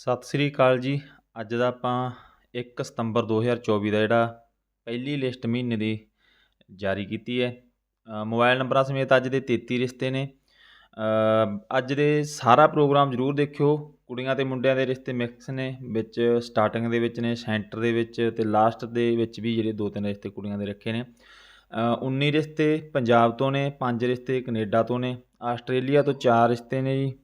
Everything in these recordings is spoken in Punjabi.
ਸਤਿ ਸ੍ਰੀ ਅਕਾਲ ਜੀ। ਅੱਜ ਦਾ ਆਪਾਂ 1 ਸਤੰਬਰ 2024 ਦਾ ਜਿਹੜਾ ਪਹਿਲੀ ਲਿਸਟ ਮਹੀਨੇ ਦੀ ਜਾਰੀ ਕੀਤੀ ਹੈ। ਅ, ਮੋਬਾਈਲ ਨੰਬਰਾਂ ਸਮੇਤ ਅੱਜ ਦੇ 33 ਰਿਸ਼ਤੇ ਨੇ। ਅੱਜ ਦੇ ਸਾਰਾ ਪ੍ਰੋਗਰਾਮ ਜ਼ਰੂਰ ਦੇਖਿਓ। ਕੁੜੀਆਂ ਤੇ ਮੁੰਡਿਆਂ ਦੇ ਰਿਸ਼ਤੇ ਮਿਕਸ ਨੇ ਵਿੱਚ ਸਟਾਰਟਿੰਗ ਦੇ ਵਿੱਚ ਨੇ ਸੈਂਟਰ ਦੇ ਵਿੱਚ ਤੇ ਲਾਸਟ ਦੇ ਵਿੱਚ ਵੀ ਜਿਹੜੇ ਦੋ ਤਿੰਨ ਰਿਸ਼ਤੇ ਕੁੜੀਆਂ ਦੇ ਰੱਖੇ ਨੇ। ਅ, 19 ਰਿਸ਼ਤੇ ਪੰਜਾਬ ਤੋਂ ਨੇ 5 ਰਿਸ਼ਤੇ ਕੈਨੇਡਾ ਤੋਂ ਨੇ ਆਸਟ੍ਰੇਲੀਆ ਤੋਂ 4 ਰਿਸ਼ਤੇ ਨੇ ਜੀ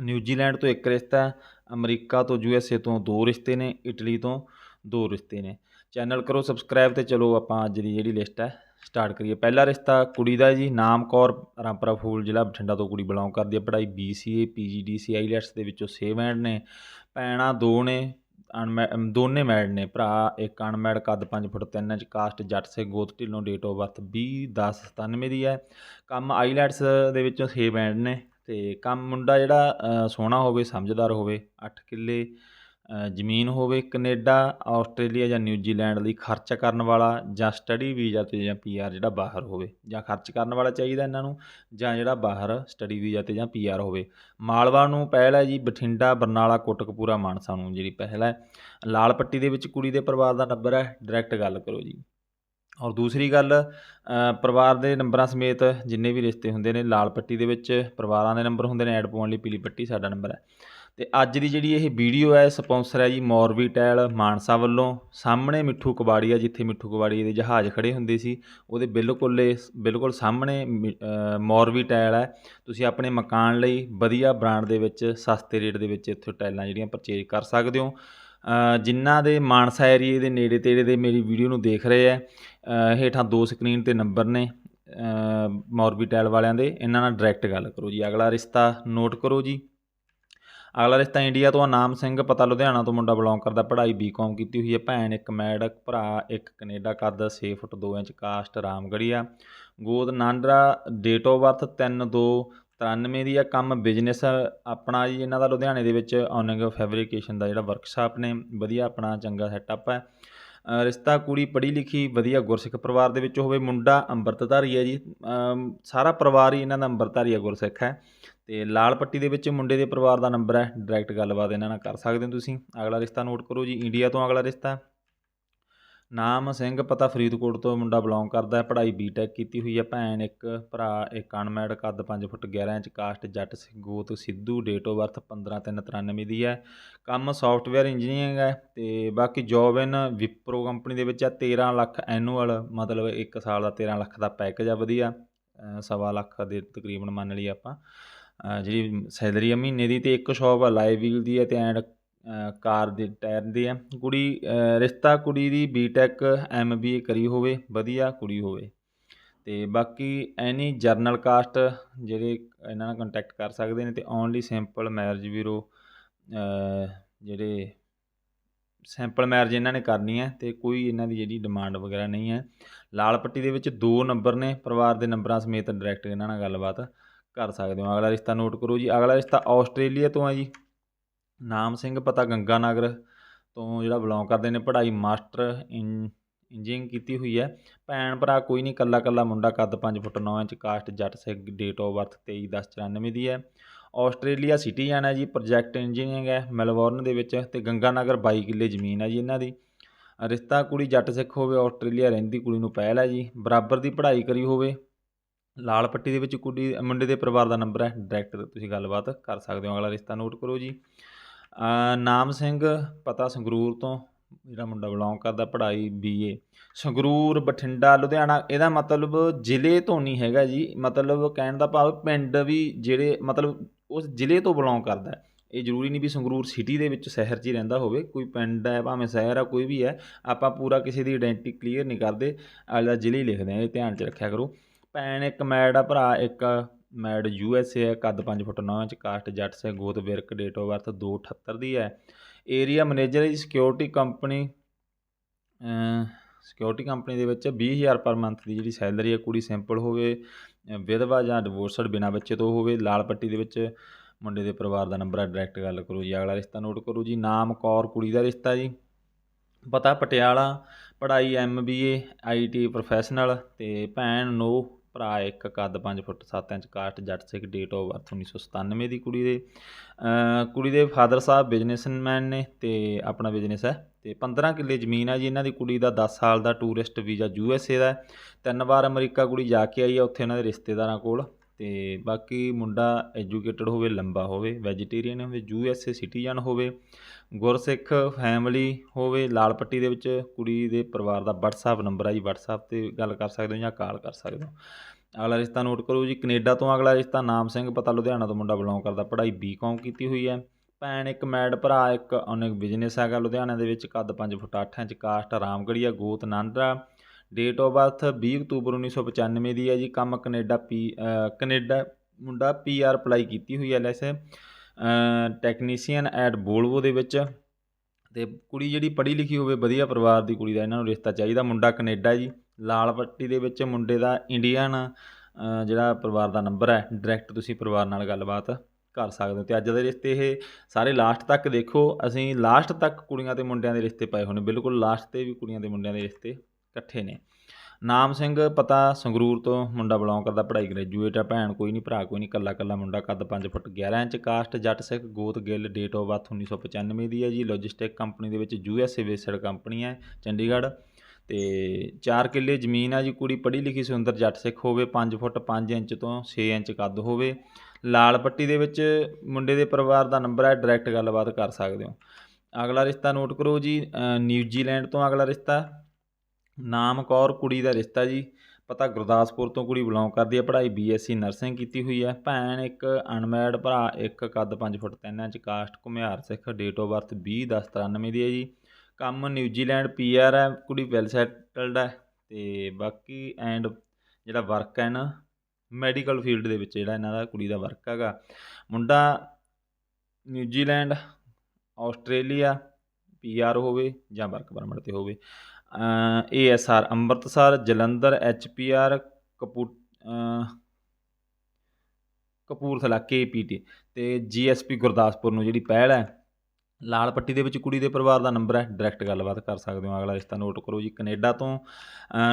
ਨਿਊਜ਼ੀਲੈਂਡ ਤੋਂ ਇੱਕ ਰਿਸ਼ਤਾ ਅਮਰੀਕਾ ਤੋਂ ਯੂ ਐਸ ਏ ਤੋਂ ਦੋ ਰਿਸ਼ਤੇ ਨੇ, ਇਟਲੀ ਤੋਂ ਦੋ ਰਿਸ਼ਤੇ ਨੇ। ਚੈਨਲ ਕਰੋ, ਸਬਸਕ੍ਰਾਈਬ ਤੇ ਚਲੋ ਆਪਾਂ ਅੱਜ ਦੀ ਜਿਹੜੀ ਲਿਸਟ ਹੈ, ਸਟਾਰਟ ਕਰੀਏ। ਪਹਿਲਾ ਰਿਸ਼ਤਾ ਕੁੜੀ ਦਾ ਜੀ, ਨਾਮ ਕੌਰ, ਰਾਮਪੁਰਾ ਫੂਲ ਜ਼ਿਲ੍ਹਾ ਬਠਿੰਡਾ ਤੋਂ ਕੁੜੀ ਬਿਲੋਂਗ ਕਰਦੀ ਹੈ। ਪੜ੍ਹਾਈ ਬੀ ਸੀ ਏ ਪੀ ਜੀ ਡੀ ਸੀ ਆਈਲੈਟਸ ਦੇ ਵਿੱਚੋਂ ਸੇਵ ਬੈਂਡ ਨੇ। ਭੈਣਾਂ ਦੋ ਨੇ, ਅਨਮੈ ਦੋਨੇ ਮੈਡ ਨੇ। ਭਰਾ ਇੱਕ ਅਨਮੈਡ, ਕੱਦ 5 ਫੁੱਟ 3 ਇੰਚ, ਕਾਸਟ ਜੱਟ ਸੇ ਗੋਤ ਢਿੱਲੋਂ ਡੇਟ ਆਫ ਬਰਥ 20 10 97 ਦੀ ਹੈ। ਕੰਮ ਆਈਲੈਟਸ ਦੇ ਵਿੱਚੋਂ ਸੇਵ ਬੈਂਡ ਨੇ। ਅਤੇ ਕੰਮ ਮੁੰਡਾ ਜਿਹੜਾ ਸੋਹਣਾ ਹੋਵੇ, ਸਮਝਦਾਰ ਹੋਵੇ, ਅੱਠ ਕਿੱਲੇ ਜ਼ਮੀਨ ਹੋਵੇ ਕਨੇਡਾ, ਆਸਟ੍ਰੇਲੀਆ ਜਾਂ ਨਿਊਜ਼ੀਲੈਂਡ ਲਈ ਖਰਚ ਕਰਨ ਵਾਲਾ ਜਾਂ ਸਟੱਡੀ ਵੀਜ਼ਾ ਤੇ ਜਾਂ ਪੀ ਆਰ ਜਿਹੜਾ ਬਾਹਰ ਹੋਵੇ, ਜਾਂ ਖਰਚ ਕਰਨ ਵਾਲਾ ਚਾਹੀਦਾ ਇਹਨਾਂ ਨੂੰ, ਜਾਂ ਜਿਹੜਾ ਬਾਹਰ ਸਟੱਡੀ ਵੀਜ਼ਾ ਤੇ ਜਾਂ ਪੀ ਆਰ ਹੋਵੇ। ਮਾਲਵਾ ਨੂੰ ਪਹਿਲ ਹੈ ਜੀ ਬਠਿੰਡਾ, ਬਰਨਾਲਾ, ਕੋਟਕਪੂਰਾ, ਮਾਨਸਾ ਨੂੰ, ਜਿਹੜੀ ਪਹਿਲ ਹੈ। ਲਾਲ ਪੱਟੀ ਦੇ ਵਿੱਚ ਕੁੜੀ ਦੇ ਪਰਿਵਾਰ ਦਾ ਨੰਬਰ ਹੈ, ਡਾਇਰੈਕਟ ਗੱਲ ਕਰੋ ਜੀ। ਔਰ ਦੂਸਰੀ ਗੱਲ ਪਰਿਵਾਰ ਦੇ ਨੰਬਰਾਂ ਸਮੇਤ ਜਿੰਨੇ ਵੀ ਰਿਸ਼ਤੇ ਹੁੰਦੇ ਨੇ ਲਾਲ ਪੱਟੀ ਦੇ ਵਿੱਚ ਪਰਿਵਾਰਾਂ ਦੇ ਨੰਬਰ ਹੁੰਦੇ ਨੇ ਐਡ ਪਾਉਣ ਲਈ ਪੀਲੀ ਪੱਟੀ ਸਾਡਾ ਨੰਬਰ ਹੈ। ਤੇ ਅੱਜ ਦੀ ਜਿਹੜੀ ਇਹ ਵੀਡੀਓ ਹੈ ਸਪਾਂਸਰ ਹੈ ਜੀ ਮੌਰਵੀ ਟੈਲ ਮਾਨਸਾ ਵੱਲੋਂ। ਸਾਹਮਣੇ ਮਿੱਠੂ ਕਬਾੜੀਆ ਜਿੱਥੇ ਮਿੱਠੂ ਕਬਾੜੀਏ ਦੇ ਜਹਾਜ਼ ਖੜੇ ਹੁੰਦੇ ਸੀ ਉਹਦੇ ਬਿਲਕੁਲ ਬਿਲਕੁਲ ਸਾਹਮਣੇ ਮਿ- ਅ, ਮੌਰਵੀ ਟੈਲ ਹੈ। ਤੁਸੀਂ ਆਪਣੇ ਮਕਾਨ ਲਈ ਵਧੀਆ ਬ੍ਰਾਂਡ ਦੇ ਵਿੱਚ ਸਸਤੇ ਰੇਟ ਦੇ ਵਿੱਚ ਇੱਥੋਂ ਟੈਲਾਂ ਜਿਹੜੀਆਂ ਪਰਚੇਜ ਕਰ ਸਕਦੇ ਹੋ। ਜਿਨ੍ਹਾਂ ਦੇ ਮਾਨਸਾ ਏਰੀਏ ਦੇ ਨੇੜੇ ਤੇੜੇ ਦੇ ਮੇਰੀ ਵੀਡੀਓ ਨੂੰ ਦੇਖ ਰਹੇ ਆ ਹੇਠਾਂ ਦੋ ਸਕਰੀਨ ਤੇ ਨੰਬਰ ਨੇ ਅ, ਮੌਰਬੀਟੈਲ ਵਾਲਿਆਂ ਦੇ। ਇਹਨਾਂ ਨਾਲ ਡਾਇਰੈਕਟ ਗੱਲ ਕਰੋ ਜੀ। ਅਗਲਾ ਰਿਸ਼ਤਾ ਨੋਟ ਕਰੋ ਜੀ। ਅਗਲਾ ਰਿਸ਼ਤਾ ਇੰਡੀਆ ਤੋਂ ਆ, ਨਾਮ ਸਿੰਘ ਪਤਾ ਲੁਧਿਆਣਾ ਤੋਂ ਮੁੰਡਾ ਬਿਲੋਂਗ ਕਰਦਾ। ਪੜ੍ਹਾਈ ਬੀਕਾਮ ਕੀਤੀ ਹੋਈ ਹੈ। ਭੈਣ ਇੱਕ ਮੈਡਕ ਭਰਾ ਇੱਕ ਕੈਨੇਡਾ ਕੱਦ 6 ਫੁੱਟ 2 ਇੰਚ ਕਾਸਟ ਰਾਮਗੜੀਆ ਗੋਦ ਨਾਂਡਰਾ ਡੇਟ ਆਫ ਬਰਥ 3 2 93 ਦੀ ਆ ਕੰਮ ਬਿਜ਼ਨਸ ਆਪਣਾ ਜੀ। ਇਹਨਾਂ ਦਾ ਲੁਧਿਆਣੇ ਦੇ ਵਿੱਚ ਔਨਿੰਗ ਫੈਬਰੀਕੇਸ਼ਨ ਦਾ ਜਿਹੜਾ ਵਰਕਸ਼ਾਪ ਨੇ। ਵਧੀਆ ਆਪਣਾ ਚੰਗਾ ਸੈਟਅਪ ਹੈ। ਰਿਸ਼ਤਾ, ਕੁੜੀ, ਪੜ੍ਹੀ ਲਿਖੀ, ਵਧੀਆ ਗੁਰਸਿੱਖ ਪਰਿਵਾਰ ਦੇ ਵਿੱਚ ਹੋਵੇ, ਮੁੰਡਾ ਅੰਮ੍ਰਿਤਧਾਰੀ ਹੈ ਜੀ। ਸਾਰਾ ਪਰਿਵਾਰ ਹੀ ਇਹਨਾਂ ਦਾ ਅੰਮ੍ਰਿਤਧਾਰੀ ਹੈ, ਗੁਰਸਿੱਖ ਹੈ। ਤੇ ਲਾਲ ਪੱਟੀ ਦੇ ਵਿੱਚ ਮੁੰਡੇ ਦੇ ਪਰਿਵਾਰ ਦਾ ਨੰਬਰ ਹੈ। ਡਾਇਰੈਕਟ ਗੱਲਬਾਤ ਇਹਨਾਂ ਨਾਲ ਕਰ ਸਕਦੇ ਹੋ ਤੁਸੀਂ। ਅਗਲਾ ਰਿਸ਼ਤਾ ਨੋਟ ਕਰੋ ਜੀ। ਇੰਡੀਆ ਤੋਂ ਅਗਲਾ ਰਿਸ਼ਤਾ ਨਾਮ ਸਿੰਘ ਪਤਾ ਫਰੀਦਕੋਟ ਤੋਂ ਮੁੰਡਾ ਬਿਲੋਂਗ ਕਰਦਾ ਹੈ, ਪੜ੍ਹਾਈ ਬੀਟੈਕ ਕੀਤੀ ਹੋਈ ਹੈ। ਭੈਣ ਇੱਕ ਭਰਾ, ਇੱਕ ਅਨਮੈਡ ਕੱਦ 5 ਫੁੱਟ 11 ਇੰਚ, ਕਾਸਟ ਜੱਟ ਸਿੰਘ, ਗੋਤ ਸਿੱਧੂ ਡੇਟ ਆਫ ਬਰਥ 15 3 93 ਦੀ ਹੈ। ਕੰਮ ਸੌਫਟਵੇਅਰ ਇੰਜੀਨੀਅਰਿੰਗ ਹੈ ਤੇ ਬਾਕੀ ਜੌਬ ਇਨ ਵਿਪਰੋ ਕੰਪਨੀ ਦੇ ਵਿੱਚ ਆ 13 ਲੱਖ ਐਨੂਅਲ ਮਤਲਬ 1 ਸਾਲ ਦਾ 13 ਲੱਖ ਦਾ ਪੈਕੇਜ ਆ, ਵਧੀਆ। ਸਵਾ ਲੱਖ ਦੇ ਤਕਰੀਬਨ ਮੰਨ ਲਈ ਆਪਾਂ। ਜਿਹੜੀ ਸੈਲਰੀ ਆ ਮਹੀਨੇ ਦੀ ਤੇ ਇੱਕ ਸ਼ੌਪ ਆ ਲਾਈਵ ਵੀਲ ਦੀ ਹੈ ਤੇ ਐਂਡ ਕਾਰ ਦੇ ਟਾਇਰ ਦੀ ਹੈ ਕੁੜੀ ਰਿਸ਼ਤਾ ਕੁੜੀ ਦੀ ਬੀਟੈਕ ਐਮਬੀਏ ਕਰੀ ਹੋਵੇ, ਵਧੀਆ ਕੁੜੀ ਹੋਵੇ। ਤੇ ਬਾਕੀ ਐਨੀ ਜਰਨਲ ਕਾਸਟ ਜਿਹੜੇ ਇਹਨਾਂ ਨਾਲ ਕੰਟੈਕਟ ਕਰ ਸਕਦੇ ਨੇ ਤੇ ਓਨਲੀ ਸਿੰਪਲ ਮੈਰਿਜ ਬਿਊਰੋ ਜਿਹੜੇ ਸਿੰਪਲ ਮੈਰਿਜ ਇਹਨਾਂ ਨੇ ਕਰਨੀ ਹੈ ਤੇ ਕੋਈ ਇਹਨਾਂ ਦੀ ਜਿਹੜੀ ਡਿਮਾਂਡ ਵਗੈਰਾ ਨਹੀਂ ਹੈ ਲਾਲ ਪੱਟੀ ਦੇ ਵਿੱਚ ਦੋ ਨੰਬਰ ਨੇ, ਪਰਿਵਾਰ ਦੇ ਨੰਬਰਾਂ ਸਮੇਤ ਡਾਇਰੈਕਟ ਇਹਨਾਂ ਨਾਲ ਗੱਲਬਾਤ ਕਰ ਸਕਦੇ ਹੋ। ਅਗਲਾ ਰਿਸ਼ਤਾ ਨੋਟ ਕਰੋ ਜੀ। ਅਗਲਾ ਰਿਸ਼ਤਾ ਆਸਟ੍ਰੇਲੀਆ ਤੋਂ ਹੈ ਜੀ। ਨਾਮ ਸਿੰਘ, ਪਤਾ ਗੰਗਾ ਨਗਰ ਤੋਂ ਜਿਹੜਾ ਬਿਲੋਂਗ ਕਰਦੇ ਨੇ, ਪੜ੍ਹਾਈ ਮਾਸਟਰ ਇਨ ਇੰਜੀਨੀਅਰਿੰਗ ਕੀਤੀ ਹੋਈ ਹੈ। ਭੈਣ ਭਰਾ ਕੋਈ ਨਹੀਂ ਕੱਲਾ ਕੱਲਾ ਮੁੰਡਾ ਕੱਦ 5 ਫੁੱਟ 9 inch, caste Jatt Sikh date of birth 23 10 94 ਦੀ ਹੈ। ਆਸਟ੍ਰੇਲੀਆ ਸਿਟੀਜ਼ਨ ਹੈ ਜੀ ਪ੍ਰੋਜੈਕਟ ਇੰਜੀਨੀਅਰਿੰਗ ਹੈ ਮੈਲਬੌਰਨ ਦੇ ਵਿੱਚ ਤੇ ਗੰਗਾ ਨਗਰ 22 ਕਿੱਲੇ ਜ਼ਮੀਨ ਹੈ ਜੀ ਇਹਨਾਂ ਦੀ। ਰਿਸ਼ਤਾ ਕੁੜੀ ਜੱਟ ਸਿੱਖ ਹੋਵੇ, ਆਸਟ੍ਰੇਲੀਆ ਰਹਿੰਦੀ ਕੁੜੀ ਨੂੰ ਪਹਿਲ ਹੈ ਜੀ, ਬਰਾਬਰ ਦੀ ਪੜ੍ਹਾਈ ਕਰੀ ਹੋਵੇ। ਲਾਲ ਪੱਟੀ ਦੇ ਵਿੱਚ ਕੁੜੀ, ਮੁੰਡੇ ਦੇ ਪਰਿਵਾਰ ਦਾ ਨੰਬਰ ਹੈ ਡਾਇਰੈਕਟ ਤੁਸੀਂ ਗੱਲਬਾਤ ਕਰ ਸਕਦੇ ਹੋ, ਅਗਲਾ ਰਿਸ਼ਤਾ ਨੋਟ ਕਰੋ ਜੀ। ਨਾਮ ਸਿੰਘ, ਪਤਾ ਸੰਗਰੂਰ ਤੋਂ। ਜਿਹੜਾ ਮੁੰਡਾ ਬਿਲੋਂਗ ਕਰਦਾ ਪੜ੍ਹਾਈ ਬੀਏ ਸੰਗਰੂਰ, ਬਠਿੰਡਾ, ਲੁਧਿਆਣਾ, ਇਹਦਾ ਮਤਲਬ ਜ਼ਿਲ੍ਹੇ ਤੋਂ ਨਹੀਂ ਹੈਗਾ ਜੀ। ਮਤਲਬ ਕਹਿਣ ਦਾ ਭਾਵ ਪਿੰਡ ਵੀ ਜਿਹੜੇ, ਮਤਲਬ ਉਸ ਜ਼ਿਲ੍ਹੇ ਤੋਂ ਬਿਲੋਂਗ ਕਰਦਾ ਹੈ। ਇਹ ਜ਼ਰੂਰੀ ਨਹੀਂ ਵੀ ਸੰਗਰੂਰ ਸਿਟੀ ਦੇ ਵਿੱਚ ਸ਼ਹਿਰ 'ਚ ਹੀ ਰਹਿੰਦਾ ਹੋਵੇ। ਕੋਈ ਪਿੰਡ ਹੈ, ਭਾਵੇਂ ਸ਼ਹਿਰ ਆ, ਕੋਈ ਵੀ ਹੈ, ਆਪਾਂ ਪੂਰਾ ਕਿਸੇ ਦੀ ਆਇਡੈਂਟੀ ਕਲੀਅਰ ਨਹੀਂ ਕਰਦੇ। ਅਗਲਾ ਜ਼ਿਲ੍ਹੇ ਹੀ ਲਿਖਦੇ ਆ ਇਹ ਧਿਆਨ 'ਚ ਰੱਖਿਆ ਕਰੋ। ਭੈਣ ਇੱਕ ਮੈਡ ਆ, ਭਰਾ ਇੱਕ ਮੈਡ ਯੂ ਐਸ ਏ ਹੈ, ਕੱਦ 5 ਫੁੱਟ 9 ਇੰਚ, ਕਾਸਟ ਜੱਟਸ ਹੈ ਗੋਤ ਵਿਰਕ, ਡੇਟ ਆਫ ਬਰਥ 278 ਦੀ ਹੈ। ਏਰੀਆ ਮੈਨੇਜਰ ਹੈ ਜੀ ਸਿਕਿਉਰਿਟੀ ਕੰਪਨੀ ਸਿਕਿਉਰਿਟੀ ਕੰਪਨੀ ਦੇ ਵਿੱਚ 20000 ਪਰ ਮੰਥ ਦੀ ਜਿਹੜੀ ਸੈਲਰੀ ਹੈ, ਕੁੜੀ ਸਿੰਪਲ ਹੋਵੇ, ਵਿਧਵਾ ਜਾਂ ਡਿਵੋਰਸਡ ਬਿਨਾਂ ਬੱਚੇ ਤੋਂ ਹੋਵੇ, ਲਾਲ ਪੱਟੀ ਦੇ ਵਿੱਚ ਮੁੰਡੇ ਦੇ ਪਰਿਵਾਰ ਦਾ ਨੰਬਰ ਹੈ ਡਾਇਰੈਕਟ ਗੱਲ ਕਰੋ ਜੀ, ਅਗਲਾ ਰਿਸ਼ਤਾ ਨੋਟ ਕਰੋ ਜੀ, ਨਾਮ ਕੌਰ ਕੁੜੀ ਦਾ ਰਿਸ਼ਤਾ ਜੀ। ਪਤਾ ਪਟਿਆਲਾ, ਪੜ੍ਹਾਈ M B A I T professional ਤੇ ਭੈਣ ਨੋ ਭਰਾ ਇੱਕ ਕੱਦ 5 foot 7 inch caste Jatt Sikh date of birth 1997 ਦੀ ਕੁੜੀ ਦੇ। ਕੁੜੀ ਦੇ ਫਾਦਰ ਸਾਹਿਬ ਬਿਜ਼ਨਸਮੈਨ ਨੇ ਤੇ ਆਪਣਾ ਬਿਜ਼ਨਸ ਹੈ ਤੇ 15 ਕਿੱਲੇ ਜ਼ਮੀਨ ਹੈ ਜੀ ਇਹਨਾਂ ਦੀ ਕੁੜੀ ਦਾ 10 ਸਾਲ ਦਾ tourist visa U S A ਦਾ ਤਿੰਨ ਵਾਰ ਅਮਰੀਕਾ ਕੁੜੀ ਜਾ ਕੇ ਆਈ ਆ, ਉੱਥੇ ਇਹਨਾਂ ਦੇ ਰਿਸ਼ਤੇਦਾਰਾਂ ਕੋਲ। ਤੇ ਬਾਕੀ ਮੁੰਡਾ ਐਜੂਕੇਟਡ ਹੋਵੇ, ਲੰਬਾ ਹੋਵੇ, ਵੈਜੀਟੇਰੀਅਨ ਹੋਵੇ, ਯੂ ਐਸ ਏ ਸਿਟੀਜ਼ਨ ਹੋਵੇ, ਗੁਰਸਿੱਖ ਫੈਮਿਲੀ ਹੋਵੇ, ਲਾਲ ਪੱਟੀ ਦੇ ਵਿੱਚ ਕੁੜੀ ਦੇ ਪਰਿਵਾਰ ਦਾ WhatsApp ਨੰਬਰ ਆ ਜੀ, WhatsApp ਤੇ ਗੱਲ ਕਰ ਸਕਦੇ ਹੋ ਜਾਂ ਕਾਲ ਕਰ ਸਕਦੇ ਹੋ। ਅਗਲਾ ਰਿਸ਼ਤਾ ਨੋਟ ਕਰੋ ਜੀ, ਕੈਨੇਡਾ ਤੋਂ ਅਗਲਾ ਰਿਸ਼ਤਾ, ਨਾਮ ਸਿੰਘ, ਪਤਾ ਲੁਧਿਆਣਾ ਤੋਂ ਮੁੰਡਾ ਬਿਲੋਂਗ ਕਰਦਾ, ਪੜ੍ਹਾਈ ਬੀਕਾਮ ਕੀਤੀ ਹੋਈ ਹੈ। ਭੈਣ ਇੱਕ ਮੈਡ, ਭਰਾ ਇੱਕ, ਉਹਨੇ ਬਿਜ਼ਨਸ ਹੈਗਾ ਲੁਧਿਆਣਾ ਦੇ ਵਿੱਚ, ਕੱਦ 5 ਫੁੱਟ 8 ਇੰਚ ਕਾਸਟ ਰਾਮਗੜੀਆ ਗੋਤ, ਨਾਂਦਰਾ। ਡੇਟ ਆਫ ਬਰਥ 20 ਅਕਤੂਬਰ 1995 ਦੀ ਹੈ ਜੀ। ਕੰਮ ਕੈਨੇਡਾ ਪੀ ਅ, ਕੈਨੇਡਾ ਮੁੰਡਾ ਪੀਆਰ ਅਪਲਾਈ ਕੀਤੀ ਹੋਈ ਹੈ ਲੈਸੇ ਟੈਕਨੀਸ਼ੀਅਨ ਐਟ ਬੋਲਵੋ ਦੇ ਵਿੱਚ। ਤੇ ਕੁੜੀ ਜਿਹੜੀ ਪੜ੍ਹੀ ਲਿਖੀ ਹੋਵੇ ਵਧੀਆ ਪਰਿਵਾਰ ਦੀ ਕੁੜੀ ਦਾ ਇਹਨਾਂ ਨੂੰ ਰਿਸ਼ਤਾ ਚਾਹੀਦਾ। ਮੁੰਡਾ ਕੈਨੇਡਾ ਜੀ। ਲਾਲ ਪੱਟੀ ਦੇ ਵਿੱਚ ਮੁੰਡੇ ਦਾ ਇੰਡੀਅਨ ਜਿਹੜਾ ਪਰਿਵਾਰ ਦਾ ਨੰਬਰ ਹੈ। ਡਾਇਰੈਕਟ ਤੁਸੀਂ ਪਰਿਵਾਰ ਨਾਲ ਗੱਲਬਾਤ ਕਰ ਸਕਦੇ ਹੋ। ਤੇ ਅੱਜ ਦੇ ਰਿਸ਼ਤੇ ਇਹ ਸਾਰੇ ਲਾਸਟ ਤੱਕ ਦੇਖੋ। ਅਸੀਂ ਲਾਸਟ ਤੱਕ ਕੁੜੀਆਂ ਤੇ ਮੁੰਡਿਆਂ ਦੇ ਰਿਸ਼ਤੇ ਪਾਏ ਹੋਏ ਬਿਲਕੁਲ ਲਾਸਟ ਤੇ ਵੀ ਕੁੜੀਆਂ ਤੇ ਮੁੰਡਿਆਂ ਦੇ ਰਿਸ਼ਤੇ ਇਕੱਠੇ ਨੇ। ਨਾਮ ਸਿੰਘ ਪਤਾ ਸੰਗਰੂਰ ਤੋਂ ਮੁੰਡਾ ਬਿਲੋਂਗ ਕਰਦਾ, ਪੜ੍ਹਾਈ ਗ੍ਰੈਜੂਏਟ ਆ ਭੈਣ, ਕੋਈ ਨਹੀਂ ਭਰਾ, ਕੋਈ ਨਹੀਂ ਕੱਲਾ ਕੱਲਾ ਮੁੰਡਾ ਕੱਦ 5 ਫੁੱਟ 11 ਇੰਚ, ਕਾਸਟ ਜੱਟ ਸਿੱਖ, ਗੋਤ ਗਿੱਲ ਡੇਟ ਆਫ ਬਰਥ 1995 ਦੀ ਹੈ ਜੀ ਲੌਜਿਸਟਿਕ ਕੰਪਨੀ ਦੇ ਵਿੱਚ U S A based company ਹੈ ਚੰਡੀਗੜ੍ਹ। ਤੇ 4 ਕਿੱਲੇ ਜ਼ਮੀਨ ਆ ਜੀ, ਕੁੜੀ ਪੜ੍ਹੀ ਲਿਖੀ ਸੁੰਦਰ ਜੱਟ ਸਿੱਖ ਹੋਵੇ 5 ਫੁੱਟ 5 ਇੰਚ ਤੋਂ 6 ਇੰਚ ਕੱਦ ਹੋਵੇ। ਲਾਲ ਪੱਟੀ ਦੇ ਵਿੱਚ ਮੁੰਡੇ ਦੇ ਪਰਿਵਾਰ ਦਾ ਨੰਬਰ ਹੈ ਡਾਇਰੈਕਟ ਗੱਲਬਾਤ ਕਰ ਸਕਦੇ ਹੋ। ਅਗਲਾ ਰਿਸ਼ਤਾ ਨੋਟ ਕਰੋ ਜੀ ਨਿਊਜ਼ੀਲੈਂਡ ਤੋਂ ਅਗਲਾ ਰਿਸ਼ਤਾ। ਨਾਮ ਕੌਰ ਕੁੜੀ ਦਾ ਰਿਸ਼ਤਾ ਜੀ। ਪਤਾ ਗੁਰਦਾਸਪੁਰ ਤੋਂ ਕੁੜੀ ਬਿਲੋਂਗ ਕਰਦੀ ਹੈ, ਪੜ੍ਹਾਈ ਬੀਐਸਸੀ ਨਰਸਿੰਗ ਕੀਤੀ ਹੋਈ ਹੈ। ਭੈਣ ਇੱਕ ਅਨਮੈਰਿਡ ਭਰਾ, ਇੱਕ ਕੱਦ 5 ਫੁੱਟ 3 inch, caste Ghumiar Sikh date of birth 20 10 93 ਦੀ ਹੈ ਜੀ। ਕੰਮ ਨਿਊਜ਼ੀਲੈਂਡ ਪੀਆਰ ਹੈ, ਕੁੜੀ ਵੈਲ ਸੈਟਲਡ ਹੈ ਤੇ ਬਾਕੀ ਐਂਡ ਜਿਹੜਾ ਵਰਕ ਹੈ ਨਾ ਮੈਡੀਕਲ ਫੀਲਡ ਦੇ ਵਿੱਚ ਜਿਹੜਾ ਇਹਨਾਂ ਦਾ ਕੁੜੀ ਦਾ ਵਰਕ ਹੈਗਾ। ਮੁੰਡਾ ਨਿਊਜ਼ੀਲੈਂਡ ਆਸਟ੍ਰੇਲੀਆ ਪੀਆਰ ਹੋਵੇ ਜਾਂ ਵਰਕ ਪਰਮਿਟ ਤੇ ਹੋਵੇ। ਏਐਸਆਰ ਅੰਮ੍ਰਿਤਸਰ ਜਲੰਧਰ ਐਚਪੀਆਰ ਕਪੂ ਅ, ਕਪੂਰਥਲਾ ਕੇਪੀਟੀ ਤੇ ਜੀਐਸਪੀ ਗੁਰਦਾਸਪੁਰ ਨੂੰ ਜਿਹੜੀ ਪਹਿਲ ਹੈ ਲਾਲ ਪੱਟੀ ਦੇ ਵਿੱਚ ਕੁੜੀ ਦੇ ਪਰਿਵਾਰ ਦਾ ਨੰਬਰ ਹੈ ਡਾਇਰੈਕਟ ਗੱਲਬਾਤ ਕਰ ਸਕਦੇ ਹੋ ਅਗਲਾ ਰਿਸ਼ਤਾ ਨੋਟ ਕਰੋ ਜੀ ਕੈਨੇਡਾ ਤੋਂ।